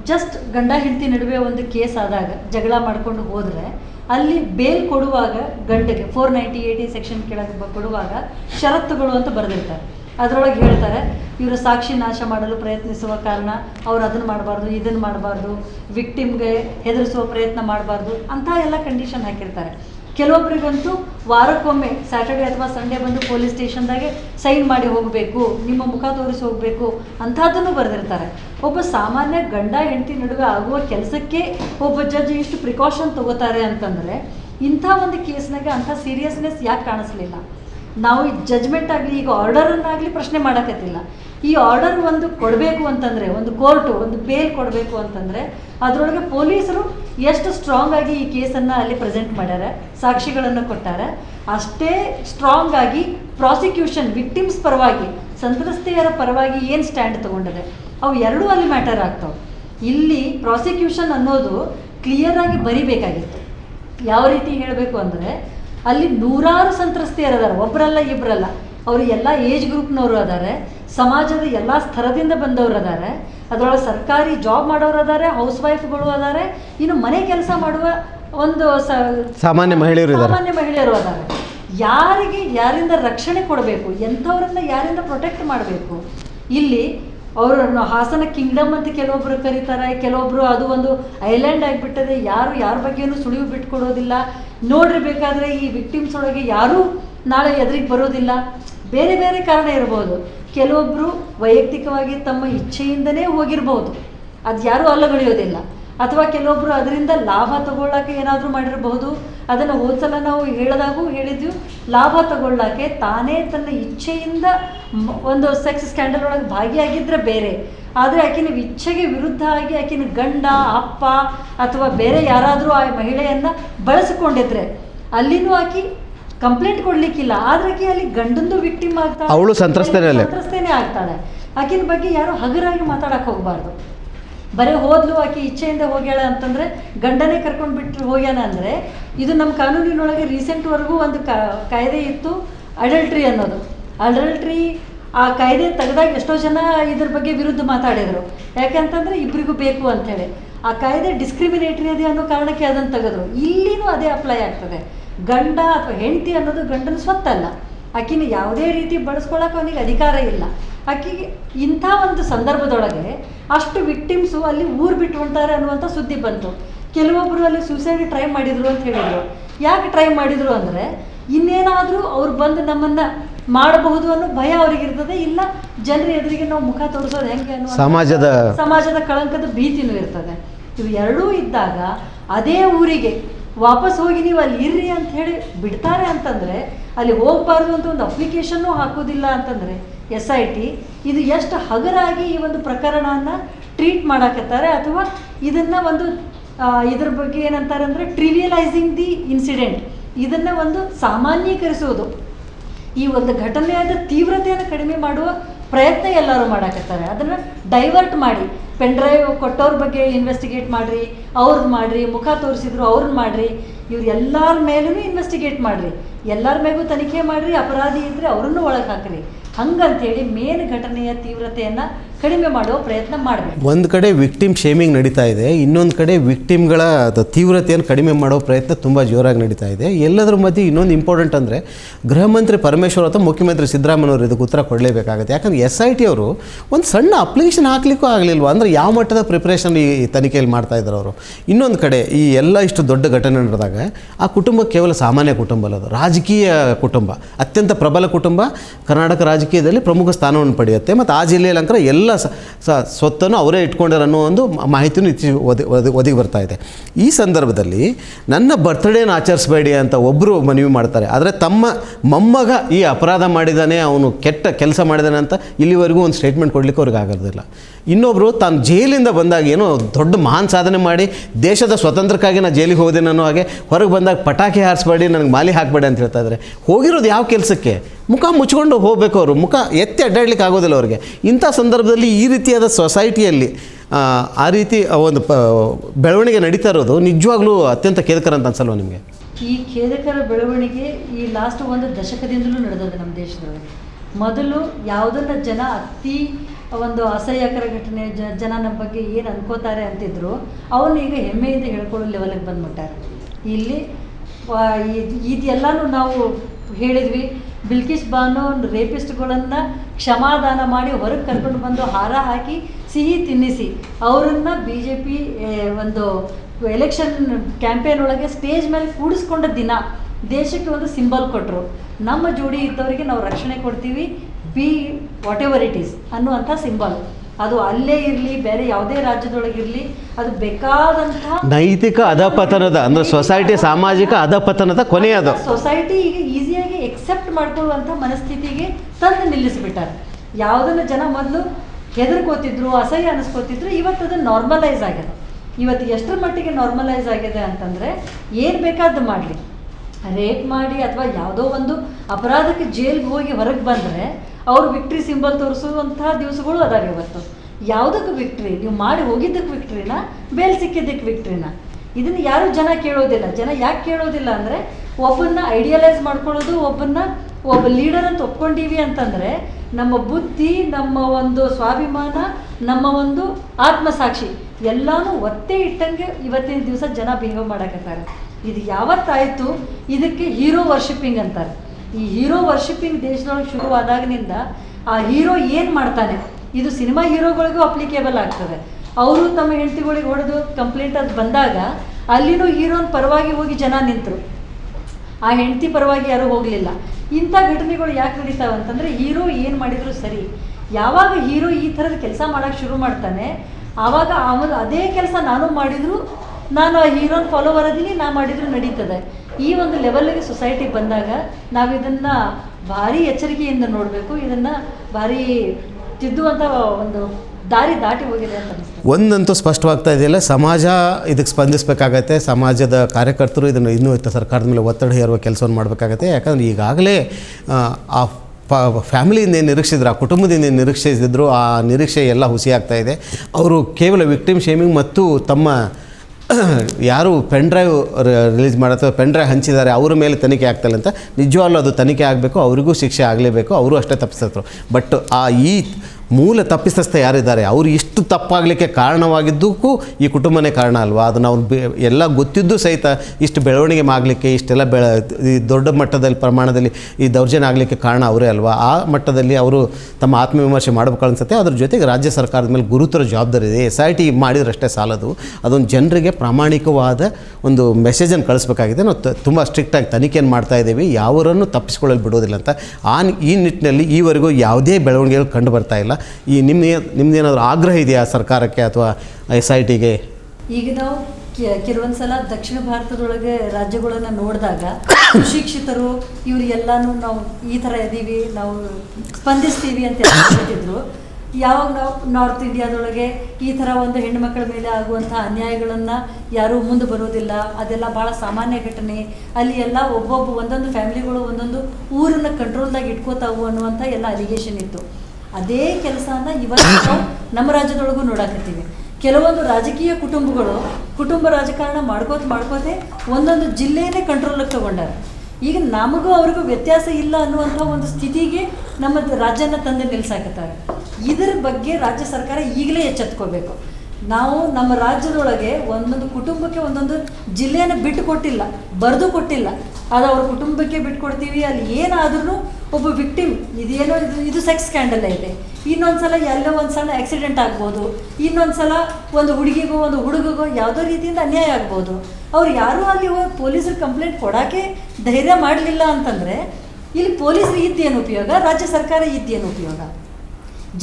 ಜಸ್ಟ್ ಗಂಡ ಹೆಂಡತಿ ನಡುವೆ ಒಂದು ಕೇಸ್ ಆದಾಗ ಜಗಳ ಮಾಡ್ಕೊಂಡು ಹೋದರೆ, ಅಲ್ಲಿ ಬೇಲ್ ಕೊಡುವಾಗ ಗಂಡಗೆ ಫೋರ್ ನೈಂಟಿ ಏಯ್ಟಿ ಸೆಕ್ಷನ್ ಕೆಳಗೆ ಕೊಡುವಾಗ ಷರತ್ತುಗಳು ಅಂತ ಬರೆದಿರ್ತಾರೆ. ಅದರೊಳಗೆ ಹೇಳ್ತಾರೆ, ಇವರು ಸಾಕ್ಷಿ ನಾಶ ಮಾಡಲು ಪ್ರಯತ್ನಿಸುವ ಕಾರಣ ಅವ್ರು ಅದನ್ನು ಮಾಡಬಾರ್ದು, ಇದನ್ನು ಮಾಡಬಾರ್ದು ವಿಕ್ಟಿಮ್ಗೆ ಹೆದರಿಸುವ ಪ್ರಯತ್ನ ಮಾಡಬಾರ್ದು ಅಂತ ಎಲ್ಲ ಕಂಡೀಷನ್ ಹಾಕಿರ್ತಾರೆ. ಕೆಲವೊಬ್ಬರಿಗಂತೂ ವಾರಕ್ಕೊಮ್ಮೆ ಸ್ಯಾಟರ್ಡೆ ಅಥವಾ ಸಂಡೆ ಬಂದು ಪೊಲೀಸ್ ಸ್ಟೇಷನ್ದಾಗೆ ಸೈನ್ ಮಾಡಿ ಹೋಗಬೇಕು, ನಿಮ್ಮ ಮುಖ ತೋರಿಸಿ ಹೋಗಬೇಕು ಅಂಥದ್ದನ್ನು ಬರೆದಿರ್ತಾರೆ. ಒಬ್ಬ ಸಾಮಾನ್ಯ ಗಂಡ, ಹೆಂಡತಿ ನಡುವೆ ಆಗುವ ಕೆಲಸಕ್ಕೆ ಒಬ್ಬ ಜಡ್ಜ್ ಇಷ್ಟು ಪ್ರಿಕಾಷನ್ ತಗೋತಾರೆ ಅಂತಂದರೆ ಇಂಥ ಒಂದು ಕೇಸ್ನಾಗೆ ಅಂಥ ಸೀರಿಯಸ್ನೆಸ್ ಯಾಕೆ ಕಾಣಿಸ್ಲಿಲ್ಲ? ನಾವು ಈ ಜಜ್ಮೆಂಟ್ ಆಗಲಿ, ಈಗ ಆರ್ಡರನ್ನಾಗಲಿ ಪ್ರಶ್ನೆ ಮಾಡೋಕತ್ತಿಲ್ಲ. ಈ ಆರ್ಡರ್ ಒಂದು ಕೊಡಬೇಕು ಅಂತಂದರೆ, ಒಂದು ಕೋರ್ಟು ಒಂದು ಬೇಲ್ ಕೊಡಬೇಕು ಅಂತಂದರೆ, ಅದರೊಳಗೆ ಪೊಲೀಸರು ಎಷ್ಟು ಸ್ಟ್ರಾಂಗ್ ಆಗಿ ಈ ಕೇಸನ್ನು ಅಲ್ಲಿ ಪ್ರೆಸೆಂಟ್ ಮಾಡ್ಯಾರ, ಸಾಕ್ಷಿಗಳನ್ನು ಕೊಟ್ಟಾರೆ, ಅಷ್ಟೇ ಸ್ಟ್ರಾಂಗ್ ಆಗಿ ಪ್ರಾಸಿಕ್ಯೂಷನ್ ವಿಕ್ಟಿಮ್ಸ್ ಪರವಾಗಿ, ಸಂತ್ರಸ್ತೆಯರ ಪರವಾಗಿ ಏನು ಸ್ಟ್ಯಾಂಡ್ ತೊಗೊಂಡಿದೆ, ಅವು ಎರಡೂ ಅಲ್ಲಿ ಮ್ಯಾಟರ್ ಆಗ್ತಾವೆ. ಇಲ್ಲಿ ಪ್ರಾಸಿಕ್ಯೂಷನ್ ಅನ್ನೋದು ಕ್ಲಿಯರಾಗಿ ಬರಿಬೇಕಾಗಿತ್ತು. ಯಾವ ರೀತಿ ಹೇಳಬೇಕು ಅಂದರೆ ಅಲ್ಲಿ ನೂರಾರು ಸಂತ್ರಸ್ತೆಯರದಾರೆ ಒಬ್ಬರಲ್ಲ ಇಬ್ಬರಲ್ಲ ಅವರು ಎಲ್ಲ ಏಜ್ ಗ್ರೂಪ್ನವರು ಅದಾರೆ. ಸಮಾಜದ ಎಲ್ಲ ಸ್ತರದಿಂದ ಬಂದವರು ಅದಾರೆ. ಅದರೊಳಗೆ ಸರ್ಕಾರಿ ಜಾಬ್ ಮಾಡೋರು ಅದಾರೆ ಹೌಸ್ ವೈಫ್ಗಳು ಅದಾರೆ. ಇನ್ನು ಮನೆ ಕೆಲಸ ಮಾಡುವ ಒಂದು ಸಾಮಾನ್ಯ ಮಹಿಳೆಯರು ಸಾಮಾನ್ಯ ಮಹಿಳೆಯರು ಅದಾರೆ. ಯಾರಿಗೆ ಯಾರಿಂದ ರಕ್ಷಣೆ ಕೊಡಬೇಕು ಎಂಥವ್ರನ್ನ ಯಾರಿಂದ ಪ್ರೊಟೆಕ್ಟ್ ಮಾಡಬೇಕು? ಇಲ್ಲಿ ಅವರನ್ನು ಹಾಸನ ಕಿಂಗ್ಡಮ್ ಅಂತ ಕೆಲವೊಬ್ರು ಕರೀತಾರೆ ಕೆಲವೊಬ್ರು ಅದು ಒಂದು ಐಲ್ಯಾಂಡ್ ಆಗಿಬಿಟ್ಟದೆ ಯಾರು ಯಾರ ಬಗ್ಗೆನೂ ಸುಳಿವು ಬಿಟ್ಕೊಡೋದಿಲ್ಲ. ನೋಡ್ರಿ ಬೇಕಾದರೆ ಈ ವಿಕ್ಟಿಮ್ಸ್ ಒಳಗೆ ಯಾರೂ ನಾಳೆ ಎದುರಿಗೆ ಬರೋದಿಲ್ಲ. ಬೇರೆ ಬೇರೆ ಕಾರಣ ಇರ್ಬೋದು. ಕೆಲವೊಬ್ಬರು ವೈಯಕ್ತಿಕವಾಗಿ ತಮ್ಮ ಇಚ್ಛೆಯಿಂದನೇ ಹೋಗಿರ್ಬೋದು. ಅದು ಯಾರೂ ಅಲ್ಲಗಳೆಯೋದಿಲ್ಲ. ಅಥವಾ ಕೆಲವೊಬ್ಬರು ಅದರಿಂದ ಲಾಭ ತಗೊಳ್ಳೋಕೆ ಏನಾದರೂ ಮಾಡಿರಬಹುದು. ಅದನ್ನು ಹೋದ್ಸಲ ನಾವು ಹೇಳಿದಾಗೂ ಹೇಳಿದ್ವಿ. ಲಾಭ ತಗೊಳ್ಳೋಕೆ ತಾನೇ ತನ್ನ ಇಚ್ಛೆಯಿಂದ ಒಂದು ಸೆಕ್ಸ್ ಸ್ಕ್ಯಾಂಡಲ್ ಒಳಗೆ ಭಾಗಿಯಾಗಿದ್ದರೆ ಬೇರೆ. ಆದರೆ ಆಕಿನ ಇಚ್ಛೆಗೆ ವಿರುದ್ಧ ಆಗಿ ಆಕಿನ ಗಂಡ ಅಪ್ಪ ಅಥವಾ ಬೇರೆ ಯಾರಾದರೂ ಆ ಮಹಿಳೆಯನ್ನು ಬಳಸಿಕೊಂಡಿದ್ರೆ ಅಲ್ಲಿನೂ ಆಕಿ ಕಂಪ್ಲೇಂಟ್ ಕೊಡ್ಲಿಕ್ಕಿಲ್ಲ. ಆದ್ರೆ ಆಕಿ ಅಲ್ಲಿ ಗಂಡಂದು ವಿಕ್ಟಿಮ್ ಆಗ್ತಾಳೆ ಅವಳು ಸಂತ್ರಸ್ತನೇ ಆಗ್ತಾಳೆ. ಆಕಿನ ಬಗ್ಗೆ ಯಾರು ಹಗುರಾಗಿ ಮಾತಾಡಕ್ಕೆ ಹೋಗಬಾರ್ದು. ಬರೀ ಹೋದ್ಲು ಆಕೆ ಇಚ್ಛೆಯಿಂದ ಹೋಗ್ಯಾಳ ಅಂತಂದ್ರೆ, ಗಂಡನೇ ಕರ್ಕೊಂಡು ಬಿಟ್ಟು ಹೋಗ್ಯಾನ ಅಂದರೆ, ಇದು ನಮ್ಮ ಕಾನೂನಿನೊಳಗೆ ರೀಸೆಂಟ್ವರೆಗೂ ಒಂದು ಕಾಯ್ದೆ ಇತ್ತು, ಅಡಲ್ಟ್ರಿ ಅನ್ನೋದು. ಅಡಲ್ಟ್ರಿ ಆ ಕಾಯ್ದೆ ತೆಗೆದಾಗ ಎಷ್ಟೋ ಜನ ಇದ್ರ ಬಗ್ಗೆ ವಿರುದ್ಧ ಮಾತಾಡಿದರು. ಯಾಕೆಂತಂದರೆ ಇಬ್ಬರಿಗೂ ಬೇಕು ಅಂಥೇಳಿ ಆ ಕಾಯ್ದೆ ಡಿಸ್ಕ್ರಿಮಿನೇಟರಿ ಇದೆ ಅನ್ನೋ ಕಾರಣಕ್ಕೆ ಅದನ್ನು ತೆಗೆದ್ರು. ಇಲ್ಲಿನೂ ಅದೇ ಅಪ್ಲೈ ಆಗ್ತದೆ. ಗಂಡ ಅಥವಾ ಹೆಂಡತಿ ಅನ್ನೋದು ಗಂಡನ ಸ್ವತ್ತಲ್ಲ. ಆಕಿನ ಯಾವುದೇ ರೀತಿ ಬಳಸ್ಕೊಳಕ್ಕೆ ಅವನಿಗೆ ಅಧಿಕಾರ ಇಲ್ಲ. ಆಕಿಗೆ ಇಂಥ ಒಂದು ಸಂದರ್ಭದೊಳಗೆ ಅಷ್ಟು ವಿಕ್ಟಿಮ್ಸು ಅಲ್ಲಿ ಊರು ಬಿಟ್ಟು ಹೊಂಟಾರೆ ಅನ್ನುವಂಥ ಸುದ್ದಿ ಬಂತು. ಕೆಲವೊಬ್ಬರು ಅಲ್ಲಿ ಸೂಸೈಡ್ ಟ್ರೈ ಮಾಡಿದ್ರು ಅಂತ ಹೇಳಿದರು. ಯಾಕೆ ಟ್ರೈ ಮಾಡಿದ್ರು ಅಂದರೆ ಇನ್ನೇನಾದರೂ ಅವ್ರು ಬಂದು ನಮ್ಮನ್ನು ಮಾಡಬಹುದು ಅನ್ನೋ ಭಯ ಅವ್ರಿಗಿರ್ತದೆ ಇಲ್ಲ ಜನರ ಎದುರಿಗೆ ನಾವು ಮುಖ ತೋರಿಸೋದು ಹೆಂಗೆ ಅನ್ನೋ ಸಮಾಜದ ಸಮಾಜದ ಕಳಂಕದ ಭೀತಿನೂ ಇರ್ತದೆ. ಇವು ಎರಡೂ ಇದ್ದಾಗ ಅದೇ ಊರಿಗೆ ವಾಪಸ್ ಹೋಗಿ ನೀವು ಅಲ್ಲಿ ಇರ್ರಿ ಅಂತ ಹೇಳಿ ಬಿಡ್ತಾರೆ ಅಂತಂದರೆ ಅಲ್ಲಿ ಹೋಗಬಾರ್ದು ಅಂತ ಒಂದು ಅಪ್ಲಿಕೇಶನ್ನು ಹಾಕೋದಿಲ್ಲ ಅಂತಂದರೆ ಎಸ್ ಐ ಟಿ, ಇದು ಎಷ್ಟು ಹಗರಾಗಿ ಈ ಒಂದು ಪ್ರಕರಣನ ಟ್ರೀಟ್ ಮಾಡಾಕತ್ತಾರೆ ಅಥವಾ ಇದನ್ನು ಒಂದು ಇದ್ರ ಬಗ್ಗೆ ಏನಂತಾರೆ ಅಂದರೆ ಟ್ರಿವಿಯಲೈಸಿಂಗ್ ದಿ ಇನ್ಸಿಡೆಂಟ್ ಇದನ್ನು ಒಂದು ಸಾಮಾನ್ಯೀಕರಿಸುವುದು. ಈ ಒಂದು ಘಟನೆಯಾದ ತೀವ್ರತೆಯನ್ನು ಕಡಿಮೆ ಮಾಡುವ ಪ್ರಯತ್ನ ಎಲ್ಲರೂ ಮಾಡಾಕತ್ತಾರೆ. ಅದನ್ನು ಡೈವರ್ಟ್ ಮಾಡಿ. ಪೆನ್ ಡ್ರೈವ್ ಕೊಟ್ಟವ್ರ ಬಗ್ಗೆ ಇನ್ವೆಸ್ಟಿಗೇಟ್ ಮಾಡಿರಿ ಅವ್ರದ್ದು ಮಾಡಿರಿ, ಮುಖ ತೋರಿಸಿದ್ರು ಅವ್ರನ್ನ ಮಾಡಿರಿ, ಇವ್ರು ಎಲ್ಲರ ಮೇಲೂ ಇನ್ವೆಸ್ಟಿಗೇಟ್ ಮಾಡಿರಿ. ಎಲ್ಲರ ಮೇಲೂ ತನಿಖೆ ಮಾಡಿರಿ, ಅಪರಾಧಿ ಇದ್ದರೆ ಅವರನ್ನು ಒಳಗೆ ಹಾಕಿರಿ. ಹಂಗಂತೇಳಿ ಮೇನ್ ಘಟನೆಯ ತೀವ್ರತೆಯನ್ನು ಕಡಿಮೆ ಮಾಡುವ ಪ್ರಯತ್ನ ಮಾಡಬೇಕು. ಒಂದು ಕಡೆ ವಿಕ್ಟಿಮ್ ಶೇಮಿಂಗ್ ನಡೀತಾ ಇದೆ, ಇನ್ನೊಂದು ಕಡೆ ವಿಕ್ಟಿಮ್ಗಳ ತೀವ್ರತೆಯನ್ನು ಕಡಿಮೆ ಮಾಡೋ ಪ್ರಯತ್ನ ತುಂಬ ಜೋರಾಗಿ ನಡೀತಾ ಇದೆ. ಎಲ್ಲದರ ಮಧ್ಯೆ ಇನ್ನೊಂದು ಇಂಪಾರ್ಟೆಂಟ್ ಅಂದರೆ, ಗೃಹ ಮಂತ್ರಿ ಪರಮೇಶ್ವರ್ ಅಥವಾ ಮುಖ್ಯಮಂತ್ರಿ ಸಿದ್ದರಾಮಯ್ಯವರು ಇದಕ್ಕೆ ಉತ್ತರ ಕೊಡಲೇಬೇಕಾಗುತ್ತೆ. ಯಾಕಂದರೆ ಎಸ್ ಐ ಟಿ ಅವರು ಒಂದು ಸಣ್ಣ ಅಪ್ಲಿಕೇಶನ್ ಹಾಕ್ಲಿಕ್ಕೂ ಆಗಲಿಲ್ವ? ಅಂದರೆ ಯಾವ ಮಟ್ಟದ ಪ್ರಿಪ್ರೇಷನ್ ಈ ತನಿಖೆಯಲ್ಲಿ ಮಾಡ್ತಾ ಇದ್ದಾರೆ ಅವರು? ಇನ್ನೊಂದು ಕಡೆ ಈ ಎಲ್ಲ ಇಷ್ಟು ದೊಡ್ಡ ಘಟನೆ ನಡೆದಾಗ, ಆ ಕುಟುಂಬ ಕೇವಲ ಸಾಮಾನ್ಯ ಕುಟುಂಬ ಅಲ್ಲದು ರಾಜಕೀಯ ಕುಟುಂಬ, ಅತ್ಯಂತ ಪ್ರಬಲ ಕುಟುಂಬ ಕರ್ನಾಟಕ ರಾಜಕೀಯದಲ್ಲಿ ಪ್ರಮುಖ ಸ್ಥಾನವನ್ನು ಪಡೆಯುತ್ತೆ. ಮತ್ತು ಆ ಜಿಲ್ಲೆಯಲ್ಲಿ ಅಂಕರ ಎಲ್ಲ ಸ್ವತ್ತನ್ನು ಅವರೇ ಇಟ್ಕೊಂಡಿರೋ ಅನ್ನೋ ಒಂದು ಮಾಹಿತಿನೂ ಇತ್ತೀಚೆಗೆ ಒದಿ, ಒದಿ- ಒದಗಿ ಬರ್ತಾ ಇದೆ. ಈ ಸಂದರ್ಭದಲ್ಲಿ ನನ್ನ ಬರ್ತ್ಡೇನ ಆಚರಿಸಬೇಡಿ ಅಂತ ಒಬ್ಬರು ಮನವಿ ಮಾಡ್ತಾರೆ. ಆದರೆ ತಮ್ಮ ಮೊಮ್ಮಗ ಈ ಅಪರಾಧ ಮಾಡಿದಾನೆ, ಅವನು ಕೆಟ್ಟ ಕೆಲಸ ಮಾಡಿದಾನೆ ಅಂತ ಇಲ್ಲಿವರೆಗೂ ಒಂದು ಸ್ಟೇಟ್ಮೆಂಟ್ ಕೊಡಲಿಕ್ಕೆ ಅವ್ರಿಗೆ ಆಗೋದಿಲ್ಲ. ಇನ್ನೊಬ್ಬರು ತಾನು ಜೈಲಿಂದ ಬಂದಾಗ ಏನೋ ದೊಡ್ಡ ಮಹಾನ್ ಸಾಧನೆ ಮಾಡಿ, ದೇಶದ ಸ್ವತಂತ್ರಕ್ಕಾಗಿ ನಾನು ಜೈಲಿಗೆ ಹೋದೆ ಅನ್ನೋ ಹಾಗೆ ಹೊರಗೆ ಬಂದಾಗ ಪಟಾಕಿ ಹಾರಿಸ್ಬೇಡಿ, ನನಗೆ ಮಾಲಿ ಹಾಕಬೇಡಿ ಅಂತ ಹೇಳ್ತಾ ಇದ್ದಾರೆ ಹೋಗಿರೋದು ಯಾವ ಕೆಲಸಕ್ಕೆ? ಮುಖ ಮುಚ್ಕೊಂಡು ಹೋಗಬೇಕು ಅವರು. ಮುಖ ಎತ್ತಿ ಅಡ್ಡಾಡ್ಲಿಕ್ಕೆ ಆಗೋದಿಲ್ಲ ಅವ್ರಿಗೆ. ಇಂಥ ಸಂದರ್ಭದಲ್ಲಿ ಈ ರೀತಿಯಾದ ಸೊಸೈಟಿಯಲ್ಲಿ ಆ, ರೀತಿ ಒಂದು ಬೆಳವಣಿಗೆ ನಡೀತಾ ಇರೋದು ನಿಜವಾಗ್ಲೂ ಅತ್ಯಂತ ಖೇದಕರ ಅಂತ ಅನ್ಸಲ್ವ ನಿಮಗೆ? ಈ ಖೇದಕರ ಬೆಳವಣಿಗೆ ಈ ಲಾಸ್ಟ್ ಒಂದು ದಶಕದಿಂದಲೂ ನಡೆದದೆ ನಮ್ಮ ದೇಶದಲ್ಲಿ ಮೊದಲು ಯಾವುದನ್ನ ಜನ ಅತಿ ಒಂದು ಅಸಹ್ಯಕರ ಘಟನೆ ಜ ಜನ ನಮ್ಮ ಬಗ್ಗೆ ಏನು ಅನ್ಕೋತಾರೆ ಅಂತಿದ್ರು ಅವನ್ನ ಈಗ ಹೆಮ್ಮೆಯಿಂದ ಹೇಳ್ಕೊಳ್ಳೋ ಲೆವೆಲಿಗೆ ಬಂದ್ಬಿಟ್ಟಾರೆ. ಇಲ್ಲಿ ಆ, ಇದ್- ಇದೆಲ್ಲನೂ ನಾವು ಹೇಳಿದ್ವಿ. ಬಿಲ್ಕಿಸ್ ಬಾನು ರೇಪಿಸ್ಟ್ಗಳನ್ನು ಕ್ಷಮಾದಾನ ಮಾಡಿ ಹೊರಗೆ ಕರ್ಕೊಂಡು ಬಂದು ಹಾರ ಹಾಕಿ ಸಿಹಿ ತಿನ್ನಿಸಿ. ಅವರನ್ನು ಬಿ ಜೆ ಪಿ ಒಂದು ಎಲೆಕ್ಷನ್ ಕ್ಯಾಂಪೇನ್ ಒಳಗೆ ಸ್ಟೇಜ್ ಮೇಲೆ ಕೂಡಿಸ್ಕೊಂಡ ದಿನ ದೇಶಕ್ಕೆ ಒಂದು ಸಿಂಬಲ್ ಕೊಟ್ಟರು ನಮ್ಮ ಜೋಡಿ ಇದ್ದವರಿಗೆ ನಾವು ರಕ್ಷಣೆ ಕೊಡ್ತೀವಿ. B, whatever it is ಅನ್ನುವಂಥ ಸಿಂಬಲ್. ಅದು ಅಲ್ಲೇ ಇರಲಿ ಬೇರೆ ಯಾವುದೇ ರಾಜ್ಯದೊಳಗಿರಲಿ ಅದು ಬೇಕಾದಂತಹ ನೈತಿಕ ಅಧಪತನದ ಅಂದ್ರೆ ಸೊಸೈಟಿ ಸಾಮಾಜಿಕ ಅಧಪತನದ ಕೊನೆಯದು ಸೊಸೈಟಿ ಈಗ ಈಸಿಯಾಗಿ ಎಕ್ಸೆಪ್ಟ್ ಮಾಡ್ಕೊಳ್ಳುವಂಥ ಮನಸ್ಥಿತಿಗೆ ತಂದು ನಿಲ್ಲಿಸ್ಬಿಟ್ಟಾರೆ. ಯಾವುದನ್ನು ಜನ ಮೊದಲು ಹೆದರ್ಕೋತಿದ್ರು ಅಸಹ್ಯ ಅನಿಸ್ಕೋತಿದ್ರು ಇವತ್ತು ಅದು ನಾರ್ಮಲೈಸ್ ಆಗಿದೆ. ಇವತ್ತು ಎಷ್ಟರ ಮಟ್ಟಿಗೆ ನಾರ್ಮಲೈಸ್ ಆಗಿದೆ ಅಂತಂದರೆ ಏನು ಬೇಕಾದ್ದು ಮಾಡಲಿ. ರೇಪ್ ಮಾಡಿ ಅಥವಾ ಯಾವುದೋ ಒಂದು ಅಪರಾಧಕ್ಕೆ ಜೈಲ್ಗೆ ಹೋಗಿ ಹೊರಗೆ ಬಂದರೆ ಅವ್ರು ವಿಕ್ಟ್ರಿ ಸಿಂಬಲ್ ತೋರಿಸುವಂತಹ ದಿವಸಗಳು ಅದಾವೆ ಇವತ್ತು. ಯಾವುದಕ್ಕೆ ವಿಕ್ಟ್ರಿ, ನೀವು ಮಾಡಿ ಹೋಗಿದ್ದಕ್ಕೆ ವಿಕ್ಟ್ರಿನ, ಬೇಲ್ ಸಿಕ್ಕಿದ್ದಕ್ಕೆ ವಿಕ್ಟ್ರಿನ? ಇದನ್ನು ಯಾರು ಜನ ಕೇಳೋದಿಲ್ಲ. ಜನ ಯಾಕೆ ಕೇಳೋದಿಲ್ಲ ಅಂದರೆ ಒಬ್ಬನ್ನ ಐಡಿಯಲೈಸ್ ಮಾಡ್ಕೊಳ್ಳೋದು, ಒಬ್ಬನ್ನ ಒಬ್ಬ ಲೀಡರ್ ಅಂತ ಒಪ್ಕೊಂಡೀವಿ ಅಂತಂದರೆ ನಮ್ಮ ಬುದ್ಧಿ, ನಮ್ಮ ಒಂದು ಸ್ವಾಭಿಮಾನ, ನಮ್ಮ ಒಂದು ಆತ್ಮಸಾಕ್ಷಿ, ಎಲ್ಲಾನು ಒತ್ತೆ ಇಟ್ಟಂಗೆ ಇವತ್ತಿನ ದಿವಸ ಜನ ಬಿಹೇವ್ ಮಾಡಕತ್ತಾರೆ. ಇದು ಯಾವತ್ತಾಯಿತು? ಇದಕ್ಕೆ ಹೀರೋ ವರ್ಷಿಪಿಂಗ್ ಅಂತಾರೆ. ಈ ಹೀರೋ ವರ್ಷಿಪಿಂಗ್ ದೇಶದೊಳಗೆ ಶುರುವಾದಾಗಿನಿಂದ ಆ ಹೀರೋ ಏನು ಮಾಡ್ತಾನೆ? ಇದು ಸಿನಿಮಾ ಹೀರೋಗಳಿಗೂ ಅಪ್ಲಿಕೇಬಲ್ ಆಗ್ತದೆ. ಅವರು ತಮ್ಮ ಹೆಂಡತಿಗಳಿಗೆ ಹೊಡೆದು ಕಂಪ್ಲೇಂಟ್ ಅದು ಬಂದಾಗ ಅಲ್ಲಿನೂ ಹೀರೋನ್ ಪರವಾಗಿ ಹೋಗಿ ಜನ ನಿಂತರು. ಆ ಹೆಂಡತಿ ಪರವಾಗಿ ಯಾರೂ ಹೋಗಲಿಲ್ಲ. ಇಂಥ ಘಟನೆಗಳು ಯಾಕೆ ನಡೀತಾವೆ ಅಂತಂದರೆ ಹೀರೋ ಏನು ಮಾಡಿದ್ರು ಸರಿ. ಯಾವಾಗ ಹೀರೋ ಈ ಥರದ ಕೆಲಸ ಮಾಡೋಕ್ಕೆ ಶುರು ಮಾಡ್ತಾನೆ, ಆವಾಗ ಅದೇ ಕೆಲಸ ನಾನು ಮಾಡಿದ್ರು ನಾನು ಆ ಹೀರೋನ್ ಫಾಲೋವರ್ ಅದೀನಿ ನಾ ಮಾಡಿದ್ರು ನಡೀತದೆ. ಈ ಒಂದು ಲೆವೆಲ್ಗೆ ಸೊಸೈಟಿ ಬಂದಾಗ ನಾವು ಇದನ್ನ ಭಾರಿ ಎಚ್ಚರಿಕೆಯಿಂದ ನೋಡಬೇಕು ಇದನ್ನು ಭಾರಿ ತಿದ್ದುವಂಥ ಒಂದು ದಾರಿ ದಾಟಿ ಹೋಗಿದೆ ಅಂತ ಒಂದಂತೂ ಸ್ಪಷ್ಟವಾಗ್ತಾ ಇದೆಯಲ್ಲ ಸಮಾಜ ಇದಕ್ಕೆ ಸ್ಪಂದಿಸಬೇಕಾಗತ್ತೆ ಸಮಾಜದ ಕಾರ್ಯಕರ್ತರು ಇದನ್ನು ಇನ್ನೂ ಸರ್ಕಾರದ ಮೇಲೆ ಒತ್ತಡ ಹೇರುವ ಕೆಲಸವನ್ನು ಮಾಡಬೇಕಾಗತ್ತೆ. ಯಾಕಂದರೆ ಈಗಾಗಲೇ ಆ, ಫ್ಯಾಮಿಲಿಯಿಂದ ಏನು ನಿರೀಕ್ಷಿಸಿದ್ರು ಆ ಕುಟುಂಬದಿಂದ ಏನು ನಿರೀಕ್ಷಿಸಿದ್ರು ಆ ನಿರೀಕ್ಷೆ ಎಲ್ಲ ಹುಸಿಯಾಗ್ತಾ ಇದೆ. ಅವರು ಕೇವಲ ವಿಕ್ಟಿಮ್ ಶೇಮಿಂಗ್ ಮತ್ತು ತಮ್ಮ ಯಾರು ಪೆನ್ ಡ್ರೈವ್ ರಿಲೀಸ್ ಮಾಡತ್ತೆ ಪೆನ್ ಡ್ರೈವ್ ಹಂಚಿದ್ದಾರೆ, ಅವರ ಮೇಲೆ ತನಿಖೆ ಆಗ್ತಾಯಿಲ್ಲ ಅಂತ, ನಿಜವಾಗ್ಲೂ ಅದು ತನಿಖೆ ಆಗಬೇಕು, ಅವರಿಗೂ ಶಿಕ್ಷೆ ಆಗಲೇಬೇಕು, ಅವರು ಅಷ್ಟೇ ತಪ್ಪಿಸ್ತಾರೆ ಬಟ್ ಆ ಈ ಮೂಲ ತಪ್ಪಿತಸ್ಥ ಯಾರಿದ್ದಾರೆ? ಅವರು ಇಷ್ಟು ತಪ್ಪಾಗಲಿಕ್ಕೆ ಕಾರಣವಾಗಿದ್ದಕ್ಕೂ ಈ ಕುಟುಂಬನೇ ಕಾರಣ ಅಲ್ವಾ? ಅದನ್ನು ಅವ್ರು ಬೆ ಎಲ್ಲ ಗೊತ್ತಿದ್ದು ಸಹಿತ ಇಷ್ಟು ಬೆಳವಣಿಗೆ ಆಗಲಿಕ್ಕೆ ಇಷ್ಟೆಲ್ಲ ಬೆಳ ಈ ದೊಡ್ಡ ಮಟ್ಟದಲ್ಲಿ, ಪ್ರಮಾಣದಲ್ಲಿ ಈ ದೌರ್ಜನ್ಯ ಆಗಲಿಕ್ಕೆ ಕಾರಣ ಅವರೇ ಅಲ್ವಾ? ಆ ಮಟ್ಟದಲ್ಲಿ ಅವರು ತಮ್ಮ ಆತ್ಮವಿಮರ್ಶೆ ಮಾಡಬೇಕು ಅನ್ಸುತ್ತೆ. ಅದ್ರ ಜೊತೆಗೆ ರಾಜ್ಯ ಸರ್ಕಾರದ ಮೇಲೆ ಗುರುತರ ಜವಾಬ್ದಾರಿ ಇದೆ. ಎಸ್ ಐ ಟಿ ಮಾಡಿದ್ರಷ್ಟೇ ಸಾಲದು. ಅದೊಂದು ಜನರಿಗೆ ಪ್ರಾಮಾಣಿಕವಾದ ಒಂದು ಮೆಸೇಜನ್ನು ಕಳಿಸ್ಬೇಕಾಗಿದೆ. ನಾವು ತುಂಬ ಸ್ಟ್ರಿಕ್ಟಾಗಿ ತನಿಖೆಯನ್ನು ಮಾಡ್ತಾ ಇದ್ದೀವಿ. ಯಾವರನ್ನು ತಪ್ಪಿಸ್ಕೊಳ್ಳಲು ಬಿಡೋದಿಲ್ಲ ಅಂತ. ಆ ಈ ನಿಟ್ಟಿನಲ್ಲಿ ಈವರೆಗೂ ಯಾವುದೇ ಬೆಳವಣಿಗೆಗಳು ಕಂಡು ಬರ್ತಾ ಇಲ್ಲ. ಈ ನಿಮ್ಮ ನಿಮ್ಮದೇನಾದರೂ ಆಗ್ರಹ ಇದೆಯಾ ಸರ್ಕಾರಕ್ಕೆ ಅಥವಾ ಎಸ್ ಐ ಟಿಗೆ ಈಗ ನಾವು ಕೆ- ಕೆಲವೊಂದ್ ಸಲ ದಕ್ಷಿಣ ಭಾರತದೊಳಗೆ ರಾಜ್ಯಗಳನ್ನು ನೋಡಿದಾಗ ಸುಶಿಕ್ಷಿತರು ಇವ್ರು ಎಲ್ಲಾನು ನಾವು ಈ ಥರ ಇದ್ದೀವಿ ನಾವು ಸ್ಪಂದಿಸ್ತೀವಿ ಅಂತ ಹೇಳ್ತಿದ್ರು. ಯಾವಾಗ ನಾವು ನಾರ್ತ್ ಇಂಡಿಯಾದೊಳಗೆ ಈ ಥರ ಒಂದು ಹೆಣ್ಣುಮಕ್ಕಳ ಮೇಲೆ ಆಗುವಂಥ ಅನ್ಯಾಯಗಳನ್ನು ಯಾರೂ ಮುಂದೆ ಬರೋದಿಲ್ಲ ಅದೆಲ್ಲ ಭಾಳ ಸಾಮಾನ್ಯ ಘಟನೆ. ಅಲ್ಲಿ ಎಲ್ಲ ಒಬ್ಬೊಬ್ಬ ಒಂದೊಂದು ಫ್ಯಾಮಿಲಿಗಳು ಒಂದೊಂದು ಊರನ್ನು ಕಂಟ್ರೋಲ್ದಾಗ ಇಟ್ಕೋತಾವು ಅನ್ನುವಂಥ ಎಲ್ಲ ಅಲಿಗೇಷನ್ ಇತ್ತು. ಅದೇ ಕೆಲಸನ ಇವತ್ತು ನಮ್ಮ ರಾಜ್ಯದೊಳಗೂ ನೋಡಾಕತ್ತೀವಿ. ಕೆಲವೊಂದು ರಾಜಕೀಯ ಕುಟುಂಬಗಳು ಕುಟುಂಬ ರಾಜಕಾರಣ ಮಾಡ್ಕೋತ ಮಾಡ್ಕೋತೆ ಒಂದೊಂದು ಜಿಲ್ಲೆಯೇ ಕಂಟ್ರೋಲಿಗೆ ತಗೊಂಡಾರೆ. ಈಗ ನಮಗೂ ಅವ್ರಿಗೂ ವ್ಯತ್ಯಾಸ ಇಲ್ಲ ಅನ್ನುವಂಥ ಒಂದು ಸ್ಥಿತಿಗೆ ನಮ್ಮ ರಾಜ್ಯನ ತಂದೆ ನಿಲ್ಸಾಕತ್ತಾರೆ. ಇದರ ಬಗ್ಗೆ ರಾಜ್ಯ ಸರ್ಕಾರ ಈಗಲೇ ಎಚ್ಚೆತ್ಕೋಬೇಕು. ನಾವು ನಮ್ಮ ರಾಜ್ಯದೊಳಗೆ ಒಂದೊಂದು ಕುಟುಂಬಕ್ಕೆ ಒಂದೊಂದು ಜಿಲ್ಲೆಯನ್ನು ಬಿಟ್ಟು ಕೊಟ್ಟಿಲ್ಲ, ಬರೆದು ಕೊಟ್ಟಿಲ್ಲ. ಅದು ಅವ್ರ ಕುಟುಂಬಕ್ಕೆ ಬಿಟ್ಕೊಡ್ತೀವಿ ಅಲ್ಲಿ ಏನಾದ್ರೂ ಒಬ್ಬ ವಿಕ್ಟಿಮ್ ಇದೇನೋ ಇದು ಇದು ಸೆಕ್ಸ್ ಸ್ಕ್ಯಾಂಡಲ್ ಐತೆ ಇನ್ನೊಂದು ಸಲ ಎಲ್ಲೋ ಒಂದು ಸಣ್ಣ ಆಕ್ಸಿಡೆಂಟ್ ಆಗ್ಬೋದು. ಇನ್ನೊಂದು ಸಲ ಒಂದು ಹುಡುಗಿಗೋ ಒಂದು ಹುಡುಗಿಗೋ ಯಾವುದೋ ರೀತಿಯಿಂದ ಅನ್ಯಾಯ ಆಗ್ಬೋದು. ಅವ್ರು ಯಾರೂ ಅಲ್ಲಿ ಹೋಗಿ ಪೊಲೀಸರು ಕಂಪ್ಲೇಂಟ್ ಕೊಡೋಕ್ಕೆ ಧೈರ್ಯ ಮಾಡಲಿಲ್ಲ ಅಂತಂದರೆ, ಇಲ್ಲಿ ಪೊಲೀಸರು ಇದ್ದೇನು ಉಪಯೋಗ? ರಾಜ್ಯ ಸರ್ಕಾರ ಇದ್ದೇನು ಉಪಯೋಗ?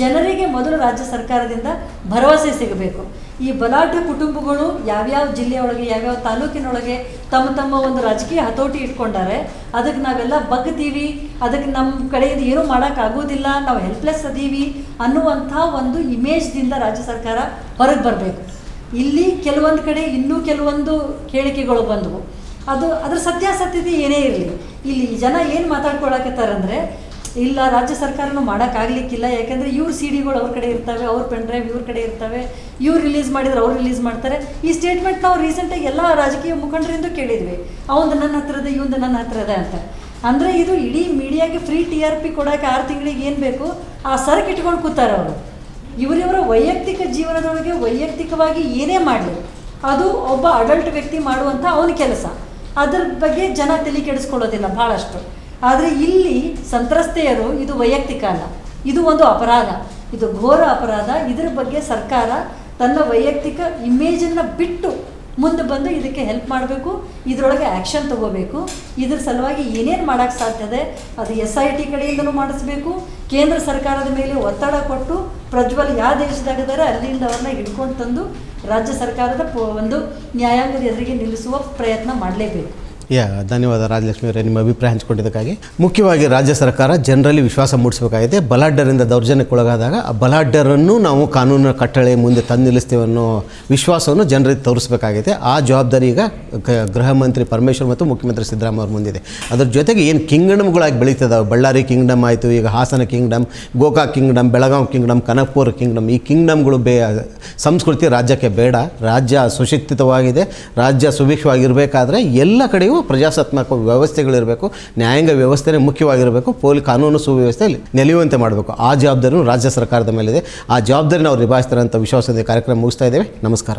ಜನರಿಗೆ ಮೊದಲು ರಾಜ್ಯ ಸರ್ಕಾರದಿಂದ ಭರವಸೆ ಸಿಗಬೇಕು. ಈ ಬಲಾಢ್ಯ ಕುಟುಂಬಗಳು ಯಾವ್ಯಾವ ಜಿಲ್ಲೆಯೊಳಗೆ, ಯಾವ್ಯಾವ ತಾಲೂಕಿನೊಳಗೆ ತಮ್ಮ ತಮ್ಮ ಒಂದು ರಾಜಕೀಯ ಹತೋಟಿ ಇಟ್ಕೊಂಡಾರೆ, ಅದಕ್ಕೆ ನಾವೆಲ್ಲ ಬಗ್ತೀವಿ, ಅದಕ್ಕೆ ನಮ್ಮ ಕಡೆಯಿಂದ ಏನೂ ಮಾಡೋಕ್ಕಾಗೋದಿಲ್ಲ ನಾವು ಹೆಲ್ಪ್ಲೆಸ್ ಅದೀವಿ ಅನ್ನುವಂಥ ಒಂದು ಇಮೇಜ್ದಿಂದ ರಾಜ್ಯ ಸರ್ಕಾರ ಹೊರಗೆ ಬರಬೇಕು. ಇಲ್ಲಿ ಕೆಲವೊಂದು ಕಡೆ ಇನ್ನೂ ಕೆಲವೊಂದು ಹೇಳಿಕೆಗಳು ಬಂದವು. ಅದು ಅದರ ಸತ್ಯಾಸತ್ಯತೆ ಏನೇ ಇರಲಿ. ಇಲ್ಲಿ ಜನ ಏನು ಮಾತಾಡ್ಕೊಳಕತ್ತಾರಂದ್ರೆ ಇಲ್ಲ, ರಾಜ್ಯ ಸರ್ಕಾರನೂ ಮಾಡೋಕ್ಕಾಗಲಿಕ್ಕಿಲ್ಲ. ಯಾಕೆಂದರೆ ಇವ್ರ ಸಿ ಡಿಗಳು ಅವ್ರ ಕಡೆ ಇರ್ತವೆ, ಅವ್ರ ಪೆನ್ ಡ್ರೈವ್ ಇವ್ರ ಕಡೆ ಇರ್ತವೆ. ಇವ್ರು ರಿಲೀಸ್ ಮಾಡಿದ್ರೆ ಅವ್ರು ರಿಲೀಸ್ ಮಾಡ್ತಾರೆ. ಈ ಸ್ಟೇಟ್ಮೆಂಟ್ ನಾವು ರೀಸೆಂಟಾಗಿ ಎಲ್ಲ ರಾಜಕೀಯ ಮುಖಂಡರಿಂದ ಕೇಳಿದ್ವಿ. ಅವಂದು ನನ್ನ ಹತ್ರದ, ಇವಂದು ನನ್ನ ಹತ್ರದ ಅಂತ. ಅಂದರೆ ಇದು ಇಡೀ ಮೀಡಿಯಾಗೆ ಫ್ರೀ ಟಿ ಆರ್ ಪಿ ಕೊಡೋಕೆ ಆರು ತಿಂಗಳಿಗೆ ಏನು ಬೇಕು? ಆ ಸರಕು ಇಟ್ಕೊಂಡು ಕೂತಾರೆ ಅವರು. ಇವರಿವರ ವೈಯಕ್ತಿಕ ಜೀವನದೊಳಗೆ ವೈಯಕ್ತಿಕವಾಗಿ ಏನೇ ಮಾಡಲಿ, ಅದು ಒಬ್ಬ ಅಡಲ್ಟ್ ವ್ಯಕ್ತಿ ಮಾಡುವಂಥ ಅವನ ಕೆಲಸ. ಅದ್ರ ಬಗ್ಗೆ ಜನ ತಲೆ ಕೆಡಿಸ್ಕೊಳ್ಳೋದಿಲ್ಲ, ಭಾಳಷ್ಟು. ಆದರೆ ಇಲ್ಲಿ ಸಂತ್ರಸ್ತೆಯರು ಇದು ವೈಯಕ್ತಿಕ ಅಲ್ಲ. ಇದು ಒಂದು ಅಪರಾಧ. ಇದು ಘೋರ ಅಪರಾಧ. ಇದರ ಬಗ್ಗೆ ಸರ್ಕಾರ ತನ್ನ ವೈಯಕ್ತಿಕ ಇಮೇಜನ್ನು ಬಿಟ್ಟು ಮುಂದೆ ಬಂದು ಇದಕ್ಕೆ ಹೆಲ್ಪ್ ಮಾಡಬೇಕು. ಇದರೊಳಗೆ ಆ್ಯಕ್ಷನ್ ತಗೋಬೇಕು. ಇದ್ರ ಸಲುವಾಗಿ ಏನೇನು ಮಾಡೋಕ್ಕೆ ಸಾಧ್ಯತೆ ಅದು ಎಸ್ ಐ ಟಿ ಕಡೆಯಿಂದಲೂ ಮಾಡಿಸ್ಬೇಕು. ಕೇಂದ್ರ ಸರ್ಕಾರದ ಮೇಲೆ ಒತ್ತಡ ಕೊಟ್ಟು ಪ್ರಜ್ವಲ್ ಯಾವ ದೇಶದಾಗಿದ್ದಾರೆ ಅಲ್ಲಿಂದ ಅವ್ರನ್ನ ಹಿಡ್ಕೊಂಡು ತಂದು ರಾಜ್ಯ ಸರ್ಕಾರದ ಒಂದು ನ್ಯಾಯಾಂಗದ ಎದುರಿಗೆ ನಿಲ್ಲಿಸುವ ಪ್ರಯತ್ನ ಮಾಡಲೇಬೇಕು. ಯಾ, ಧನ್ಯವಾದ ರಾಜಲಕ್ಷ್ಮಿ ಅವರೇ ನಿಮ್ಮ ಅಭಿಪ್ರಾಯ ಹಂಚಿಕೊಂಡಿದ್ದಕ್ಕಾಗಿ. ಮುಖ್ಯವಾಗಿ ರಾಜ್ಯ ಸರ್ಕಾರ ಜನರಲ್ಲಿ ವಿಶ್ವಾಸ ಮೂಡಿಸಬೇಕಾಗಿದೆ. ಬಲಾಢ್ಯರಿಂದ ದೌರ್ಜನ್ಯಕ್ಕೊಳಗಾದಾಗ ಆ ಬಲಾಢ್ಯರನ್ನು ನಾವು ಕಾನೂನಿನ ಕಟ್ಟಳೆ ಮುಂದೆ ತಂದು ನಿಲ್ಲಿಸ್ತೇವೆ ಅನ್ನೋ ವಿಶ್ವಾಸವನ್ನು ಜನರಿಗೆ ತೋರಿಸಬೇಕಾಗಿದೆ. ಆ ಜವಾಬ್ದಾರಿ ಈಗ ಗೃಹ ಮಂತ್ರಿ ಪರಮೇಶ್ವರ್ ಮತ್ತು ಮುಖ್ಯಮಂತ್ರಿ ಸಿದ್ದರಾಮಯ್ಯ ಅವ್ರ ಮುಂದಿದೆ. ಅದ್ರ ಜೊತೆಗೆ ಏನು ಕಿಂಗ್ಡಮ್ಗಳಾಗಿ ಬೆಳೀತದಾವೆ? ಬಳ್ಳಾರಿ ಕಿಂಗ್ಡಮ್ ಆಯಿತು, ಈಗ Hassan kingdom ಗೋಕಾ kingdom Belagavi kingdom, Kanakapura kingdom, ಈ ಕಿಂಗ್ಡಮ್ಗಳು ಬೇ, ಸಂಸ್ಕೃತಿ ರಾಜ್ಯಕ್ಕೆ ಬೇಡ. ರಾಜ್ಯ ಸುಶಿಕ್ಷಿತವಾಗಿದೆ. ರಾಜ್ಯ ಸುಭಿಕ್ಷವಾಗಿರಬೇಕಾದ್ರೆ ಎಲ್ಲ ಕಡೆಯೂ ಪ್ರಜಾಸತ್ತಾತ್ಮಕ ವ್ಯವಸ್ಥೆಗಳಿರಬೇಕು, ನ್ಯಾಯಾಂಗ ವ್ಯವಸ್ಥೆನೇ ಮುಖ್ಯವಾಗಿರಬೇಕು ಪೊಲೀಸ್ ಕಾನೂನು ಸುವ್ಯವಸ್ಥೆಯಲ್ಲಿ ನೆಲೆಯುವಂತೆ ಮಾಡಬೇಕು. ಆ ಜವಾಬ್ದಾರಿಯೂ ರಾಜ್ಯ ಸರ್ಕಾರದ ಮೇಲಿದೆ. ಆ ಜವಾಬ್ದಾರಿನ ಅವ್ರು ನಿಭಾಯಿಸ್ತಾರೆ ಅಂತ ವಿಶ್ವಾಸದ ಕಾರ್ಯಕ್ರಮ ಮುಗಿಸ್ತಾ ಇದ್ದೇವೆ. ನಮಸ್ಕಾರ.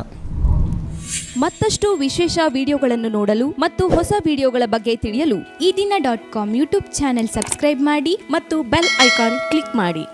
ಮತ್ತಷ್ಟು ವಿಶೇಷ ವಿಡಿಯೋಗಳನ್ನು ನೋಡಲು ಮತ್ತು ಹೊಸ ವಿಡಿಯೋಗಳ ಬಗ್ಗೆ ತಿಳಿಯಲು ಈ ದಿನ dot com YouTube channel subscribe ಮಾಡಿ ಮತ್ತು ಬೆಲ್ ಐಕಾನ್ ಕ್ಲಿಕ್ ಮಾಡಿ.